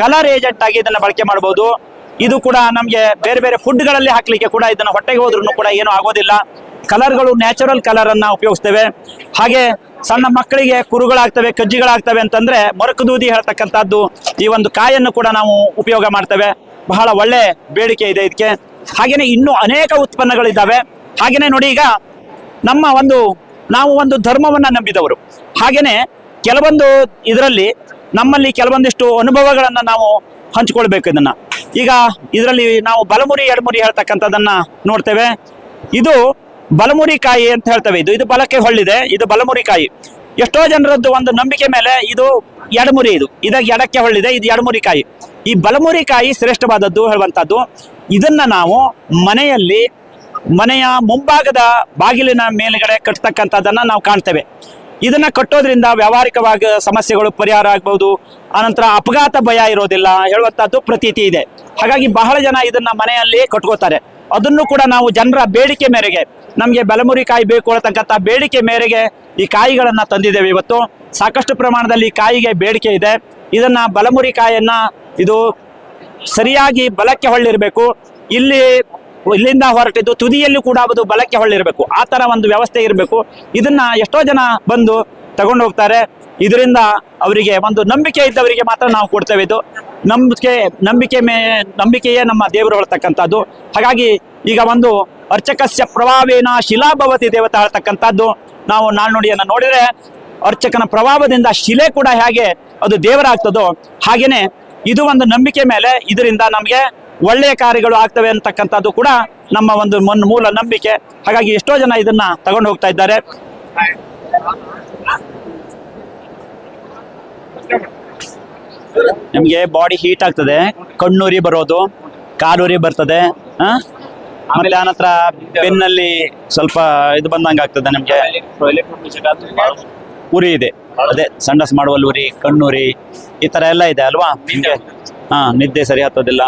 ಕಲರ್ ಏಜೆಂಟ್ ಆಗಿ ಇದನ್ನ ಬಳಕೆ ಮಾಡಬಹುದು ಇದು ಕೂಡ ನಮಗೆ ಬೇರೆ ಬೇರೆ ಫುಡ್ಗಳಲ್ಲಿ ಹಾಕ್ಲಿಕ್ಕೆ ಕೂಡ ಇದನ್ನ ಹೊಟ್ಟೆಗೆ ಹೋದ್ರೂ ಕೂಡ ಏನು ಆಗೋದಿಲ್ಲ. ಕಲರ್ಗಳು ನ್ಯಾಚುರಲ್ ಕಲರ್ ಅನ್ನ ಉಪಯೋಗಿಸ್ತೇವೆ. ಹಾಗೆ ಸಣ್ಣ ಮಕ್ಕಳಿಗೆ ಕುರುಗಳಾಗ್ತವೆ, ಕಜ್ಜಿಗಳಾಗ್ತವೆ ಅಂತಂದ್ರೆ ಮೊರಕದೂದಿ ಹೇಳ್ತಕ್ಕಂಥದ್ದು ಈ ಒಂದು ಕಾಯನ್ನು ಕೂಡ ನಾವು ಉಪಯೋಗ ಮಾಡ್ತೇವೆ. ಬಹಳ ಒಳ್ಳೆ ಬೇಡಿಕೆ ಇದೆ ಇದಕ್ಕೆ. ಹಾಗೇನೆ ಇನ್ನೂ ಅನೇಕ ಉತ್ಪನ್ನಗಳಿದ್ದಾವೆ. ಹಾಗೇನೆ ನೋಡಿ ಈಗ ನಮ್ಮ ಒಂದು, ನಾವು ಒಂದು ಧರ್ಮವನ್ನ ನಂಬಿದವರು. ಹಾಗೇನೆ ಕೆಲವೊಂದು ಇದರಲ್ಲಿ ನಮ್ಮಲ್ಲಿ ಕೆಲವೊಂದಿಷ್ಟು ಅನುಭವಗಳನ್ನು ನಾವು ಹಂಚಿಕೊಳ್ಬೇಕು ಇದನ್ನ. ಈಗ ಇದರಲ್ಲಿ ನಾವು ಬಲಮುರಿ, ಎಡಮುರಿ ಹೇಳ್ತಕ್ಕಂಥದ್ದನ್ನ ನೋಡ್ತೇವೆ. ಇದು ಬಲಮುರಿ ಕಾಯಿ ಅಂತ ಹೇಳ್ತೇವೆ. ಇದು ಇದು ಬಲಕ್ಕೆ ಹೊಳ್ಳಿದೆ. ಇದು ಬಲಮುರಿ ಕಾಯಿ. ಎಷ್ಟೋ ಜನರದ್ದು ಒಂದು ನಂಬಿಕೆ ಮೇಲೆ ಇದು ಎಡಮುರಿ ಇದು. ಇದಾಗ ಎಡಕ್ಕೆ ಹೊಳ್ಳಿದೆ. ಇದು ಎಡಮುರಿ ಕಾಯಿ. ಈ ಬಲಮುರಿ ಕಾಯಿ ಶ್ರೇಷ್ಠವಾದದ್ದು ಹೇಳುವಂಥದ್ದು, ಇದನ್ನ ನಾವು ಮನೆಯಲ್ಲಿ ಮನೆಯ ಮುಂಭಾಗದ ಬಾಗಿಲಿನ ಮೇಲುಗಡೆ ಕಟ್ತಕ್ಕಂಥದ್ದನ್ನು ನಾವು ಕಾಣ್ತೇವೆ. ಇದನ್ನ ಕಟ್ಟೋದ್ರಿಂದ ವ್ಯಾವಹಾರಿಕವಾಗಿ ಸಮಸ್ಯೆಗಳು ಪರಿಹಾರ ಆಗ್ಬಹುದು. ಆನಂತರ ಅಪಘಾತ ಭಯ ಇರೋದಿಲ್ಲ, ಹೇಳುವಂತಹದ್ದು ಪ್ರತೀತಿ ಇದೆ. ಹಾಗಾಗಿ ಬಹಳ ಜನ ಇದನ್ನ ಮನೆಯಲ್ಲಿ ಕಟ್ಕೋತಾರೆ. ಅದನ್ನು ಕೂಡ ನಾವು ಜನರ ಬೇಡಿಕೆ ಮೇರೆಗೆ, ನಮಗೆ ಬಲಮುರಿ ಕಾಯಿ ಬೇಕು ಅನ್ನತಕ್ಕಂಥ ಬೇಡಿಕೆ ಮೇರೆಗೆ ಈ ಕಾಯಿಗಳನ್ನ ತಂದಿದ್ದೇವೆ ಇವತ್ತು. ಸಾಕಷ್ಟು ಪ್ರಮಾಣದಲ್ಲಿ ಕಾಯಿಗೆ ಬೇಡಿಕೆ ಇದೆ. ಇದನ್ನ ಬಲಮುರಿ ಕಾಯನ್ನ ಇದು ಸರಿಯಾಗಿ ಬಲಕ್ಕೆ ಹೊಳ್ಳಿರಬೇಕು. ಇಲ್ಲಿ ಇಲ್ಲಿಂದ ಹೊರಟಿದ್ದು ತುದಿಯಲ್ಲಿ ಕೂಡ ಅದು ಬಲಕ್ಕೆ ಹೊಳ್ಳಿರಬೇಕು. ಆ ತರ ಒಂದು ವ್ಯವಸ್ಥೆ ಇರಬೇಕು. ಇದನ್ನ ಎಷ್ಟೋ ಜನ ಬಂದು ತಗೊಂಡು ಹೋಗ್ತಾರೆ. ಇದರಿಂದ ಅವರಿಗೆ ಒಂದು ನಂಬಿಕೆ ಇದ್ದವರಿಗೆ ಮಾತ್ರ ನಾವು ಕೊಡ್ತೇವೆ ಇದು. ನಂಬಿಕೆ ನಂಬಿಕೆ ಮೇ, ನಂಬಿಕೆಯೇ ನಮ್ಮ ದೇವರು ಹೇಳ್ತಕ್ಕಂಥದ್ದು. ಹಾಗಾಗಿ ಈಗ ಒಂದು ಅರ್ಚಕಸ್ಯ ಪ್ರಭಾವೇನ ಶಿಲಾಭವತಿ ದೇವತೆ ಹೇಳ್ತಕ್ಕಂಥದ್ದು. ನಾವು ನಾಣ್ಣುಡಿಯನ್ನು ನೋಡಿದರೆ ಅರ್ಚಕನ ಪ್ರಭಾವದಿಂದ ಶಿಲೆ ಕೂಡ ಹೇಗೆ ಅದು ದೇವರಾಗ್ತದೋ ಹಾಗೇನೆ ಇದು ಒಂದು ನಂಬಿಕೆ ಮೇಲೆ ಇದರಿಂದ ನಮಗೆ ಒಳ್ಳೆಯ ಕಾರ್ಯಗಳು ಆಗ್ತವೆ ಅಂತಕ್ಕಂಥದ್ದು ಕೂಡ ನಮ್ಮ ಒಂದು ಮನ್, ಮೂಲ ನಂಬಿಕೆ. ಹಾಗಾಗಿ ಎಷ್ಟೋ ಜನ ಇದನ್ನ ತಗೊಂಡು ಹೋಗ್ತಾ ಇದ್ದಾರೆ. ನಿಮ್ಗೆ ಬಾಡಿ ಹೀಟ್ ಆಗ್ತದೆ. ಕಣ್ಣೂರಿ ಬರೋದು, ಕಾಲೂರಿ ಬರ್ತದೆ ಆ? ನಂತರ ಬೆನ್ನಲ್ಲಿ ಸ್ವಲ್ಪ ಇದು ಬಂದಂಗೆ ಆಗ್ತದೆ ನಿಮಗೆ. ಉರಿ ಇದೆ. ಅದೇ, ಸಂಡಸ್ ಮಾಡುವಲ್ಲಿ ಉರಿ, ಕಣ್ಣೂರಿ, ಈ ತರ ಎಲ್ಲ ಇದೆ ಅಲ್ವಾ? ನಿಮ್ಗೆ? ಹಾ, ನಿದ್ದೆ ಸರಿ ಹತ್ತೋದಿಲ್ಲ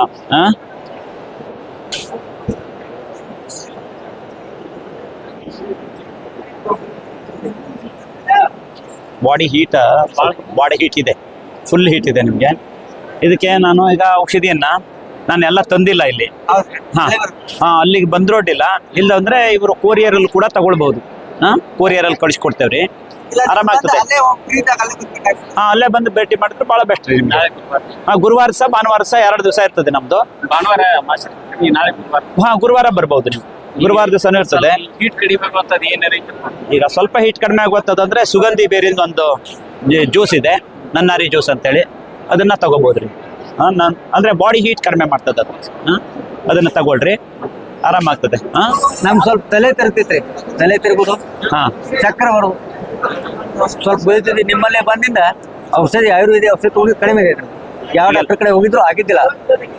ಬಾಡಿ ಹೀಟ್ ಬಾಡಿ ಹೀಟ್ ಇದೆ. ಫುಲ್ ಹೀಟ್ ಇದೆ ನಿಮಗೆ. ಇದಕ್ಕೆ ನಾನು ಈಗ ಔಷಧಿಯನ್ನ ನಾನು ಎಲ್ಲ ತಂದಿಲ್ಲ ಇಲ್ಲಿ. ಹಾ ಅಲ್ಲಿಗೆ ಬಂದ್ರೋಡಿಲ್ಲ ಇಲ್ಲ. ಅಂದ್ರೆ ಇವರು ಕೊರಿಯರ್ ಅಲ್ಲಿ ಕೂಡ ತಗೊಳ್ಬಹುದು ಹಾ ಕೊರಿಯರ್ ಅಲ್ಲಿ ಕಳಿಸ್ಕೊಡ್ತೇವ್ರಿ ಆರಾಮಾಗ್ತದೆ ಹಾ ಅಲ್ಲೇ ಬಂದು ಭೇಟಿ ಮಾಡಿದ್ರೆ ಬಹಳ ಬೆಸ್ಟ್ ರೀ ನಿಮ್ಗೆ ಹಾ ಗುರುವಾರ ಸಹ ಭಾನುವಾರ ಸಹ ಎರಡು ದಿವಸ ಇರ್ತದೆ ನಮ್ದು. ಭಾನುವಾರ ನಾಳೆ ಗುರುವಾರ. ಹಾ ಗುರುವಾರ ಬರ್ಬೋದು ನೀವು. ಗುರುವಾರ ದಿವಸನೂ ಇರ್ತದೆ. ಹೀಟ್ ಏನಾರ ಐತೆ ಈಗ ಸ್ವಲ್ಪ ಹೀಟ್ ಕಡಿಮೆ ಆಗುವಂಥದ್ದು ಸುಗಂಧಿ ಬೇರಿಂದ ಒಂದು ಜ್ಯೂಸ್ ಇದೆ. ನನ್ನಾರಿ ಜ್ಯೂಸ್ ಅಂತೇಳಿ. ಅದನ್ನ ತಗೋಬೋದ್ರಿ. ಹಾ ನಾನು ಅಂದ್ರೆ ಬಾಡಿ ಹೀಟ್ ಕಡಿಮೆ ಮಾಡ್ತದೆ ಅದು. ಹಾ ಅದನ್ನ ತಗೊಳ್ರಿ. ಆರಾಮಾಗ್ತದೆ ಹಾ? ನಮ್ ಸ್ವಲ್ಪ ತಲೆ ತಿರುಗ್ತೈತ್ರಿ. ತಲೆ ತಿರ್ಬೋದು ಹಾ. ಚಕ್ರ ಬರುದು ಸ್ವಲ್ಪ ಬೆಳಿತೈತಿ ನಿಮ್ಮಲ್ಲೇ ಬಂದಿಂದ ಔಷಧಿ ಆಯುರ್ವೇದ ಔಷಧಿ ತೊಗೊಂಡು ಕಡಿಮೆ ಆಗೈತೆ ಯಾವ ಡಾಕ್ಟರ್ ಕಡೆ ಹೋಗಿದ್ರು ಆಗಿದ್ದಿಲ್ಲ.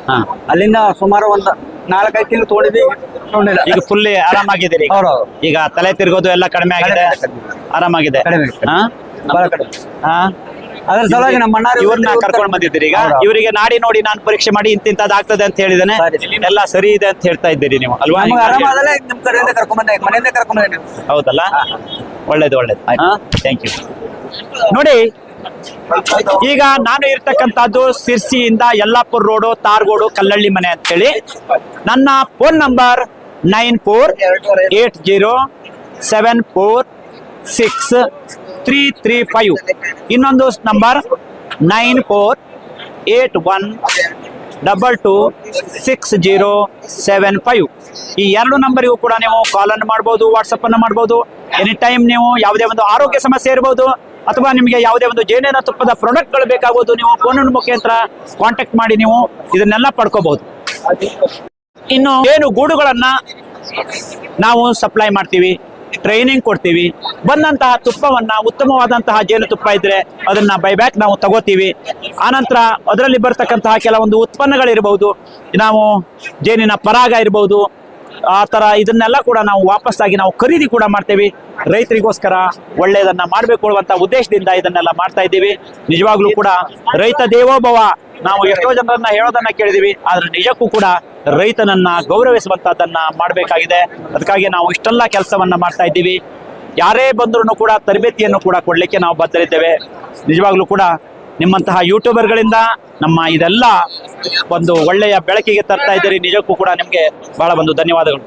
ಹಾ. ಅಲ್ಲಿಂದ ಸುಮಾರು ಒಂದ್ ನಾಲ್ಕೈದು ತಿಂಗಳು ತೊಗೊಂಡಿದ್ವಿ. ತಗೊಂಡಿಲ್ಲ. ಈಗ ಫುಲ್ ಆರಾಮಾಗಿದ್ದೀರಿ ಈಗ. ಈಗ ತಲೆ ತಿರ್ಗೋದು ಎಲ್ಲ ಕಡಿಮೆ ಆಗಿದೆ? ಆರಾಮಾಗಿದೆ? ಕಡಿಮೆ ಆಗಿದೆ. ಹಾ? ಕಡಿಮೆ. ಹಾ? ಅದ್ರ ಸಲುವಾಗಿ ನಮ್ಮ ಅಣ್ಣ ಇವ್ರನ್ನ ಕರ್ಕೊಂಡು ಬಂದಿದ್ದೀರಿ ಈಗ. ಇವರಿಗೆ ನಾಡಿ ನೋಡಿ ನಾನು ಪರೀಕ್ಷೆ ಮಾಡಿ ಇಂತಿಂತದ್ ಆಗ್ತದೆ ಅಂತ ಹೇಳಿದಾನೆ ಸರಿ. ಎಲ್ಲ ಸರಿ ಇದೆ ಅಂತ ಹೇಳ್ತಾ ಇದ್ದೀರಿ ನೀವು. ಅಲ್ವಾ? ನಮ್ಗೆ ಆರಾಮಾದಲ್ಲ ನಿಮ್ ಕಡೆಯಿಂದ ಕರ್ಕೊಂಡ್ ಬಂದೆ ಮನೆಯಿಂದ ಕರ್ಕೊಂಡ್ ಬಂದೆ ಹೌದಲ್ಲ? ಒಳ್ಳೇದು ಒಳ್ಳೇದು. ಥ್ಯಾಂಕ್ ಯು ನೋಡಿ ಈಗ ನಾನು ಇರ್ತಕ್ಕಂಥದ್ದು ಸಿರ್ಸಿಯಿಂದ ಯಲ್ಲಾಪುರ ರೋಡು ತಾರ್ಗೋಡು ಕಲ್ಲಳ್ಳಿ ಮನೆ ಅಂತೇಳಿ. ನನ್ನ phone number nine four eight zero seven four six three three five. ಇನ್ನೊಂದು number nine four eight one double two six zero seven five. ಈ ಎರಡು ನಂಬರಿಗೂ ಕೂಡ ನೀವು ಕಾಲ್ ಅನ್ನು ಮಾಡ್ಬೋದು ವಾಟ್ಸಪ್ಪನ್ನು ಮಾಡ್ಬೋದು. ಎನಿ ಟೈಮ್ ನೀವು ಯಾವುದೇ ಒಂದು ಆರೋಗ್ಯ ಸಮಸ್ಯೆ ಇರ್ಬೋದು, ಅಥವಾ ನಿಮಗೆ ಯಾವುದೇ ಒಂದು ಜೇನಿನ ತುಪ್ಪದ ಪ್ರಾಡಕ್ಟ್ಗಳು ಬೇಕಾಗ್ಬೋದು ನೀವು ಫೋನ್ ಮುಖಾಂತರ ಕಾಂಟ್ಯಾಕ್ಟ್ ಮಾಡಿ ನೀವು ಇದನ್ನೆಲ್ಲ ಪಡ್ಕೋಬಹುದು. ಇನ್ನು ಏನು ಗೂಡುಗಳನ್ನ ನಾವು ಸಪ್ಲೈ ಮಾಡ್ತೀವಿ. ಟ್ರೈನಿಂಗ್ ಕೊಡ್ತೀವಿ. ಬಂದಂತಹ ತುಪ್ಪವನ್ನ ಉತ್ತಮವಾದಂತಹ ಜೇನುತುಪ್ಪ ಇದ್ರೆ ಅದನ್ನ ಬೈಬ್ಯಾಕ್ ನಾವು ತಗೋತೀವಿ. ಆನಂತರ ಅದರಲ್ಲಿ ಬರ್ತಕ್ಕಂತಹ ಕೆಲವೊಂದು ಉತ್ಪನ್ನಗಳಿರ್ಬೋದು. ನಾವು ಜೇನಿನ ಪರಾಗ ಇರ್ಬೋದು. ಆ ಥರ ಇದನ್ನೆಲ್ಲ ಕೂಡ ನಾವು ವಾಪಸ್ಸಾಗಿ ನಾವು ಖರೀದಿ ಕೂಡ ಮಾಡ್ತೇವೆ. ರೈತರಿಗೋಸ್ಕರ ಒಳ್ಳೆಯದನ್ನ ಮಾಡಬೇಕು ಅನ್ನುವಂತ ಉದ್ದೇಶದಿಂದ ಇದನ್ನೆಲ್ಲ ಮಾಡ್ತಾ ಇದ್ದೀವಿ. ನಿಜವಾಗ್ಲೂ ಕೂಡ ರೈತ ದೇವೋಭವ ನಾವು ಎಷ್ಟೋ ಜನರನ್ನ ಹೇಳೋದನ್ನ ಕೇಳಿದೀವಿ, ಆದ್ರೆ ನಿಜಕ್ಕೂ ಕೂಡ ರೈತನನ್ನ ಗೌರವಿಸುವಂತದ್ದನ್ನ ಮಾಡಬೇಕಾಗಿದೆ. ಅದಕ್ಕಾಗಿ ನಾವು ಇಷ್ಟೆಲ್ಲ ಕೆಲಸವನ್ನ ಮಾಡ್ತಾ ಇದ್ದೀವಿ. ಯಾರೇ ಬಂದ್ರು ಕೂಡ ತರಬೇತಿಯನ್ನು ಕೂಡ ಕೊಡ್ಲಿಕ್ಕೆ ನಾವು ಬದ್ಧರಿದ್ದೇವೆ. ನಿಜವಾಗ್ಲೂ ಕೂಡ ನಿಮ್ಮಂತಹ ಯೂಟ್ಯೂಬರ್ಗಳಿಂದ ನಮ್ಮ ಇದೆಲ್ಲ ಒಂದು ಒಳ್ಳೆಯ ಬೆಳಕಿಗೆ ತರ್ತಾ ಇದ್ದೀರಿ. ನಿಜಕ್ಕೂ ಕೂಡ ನಿಮಗೆ ಬಹಳ ಒಂದು ಧನ್ಯವಾದಗಳು.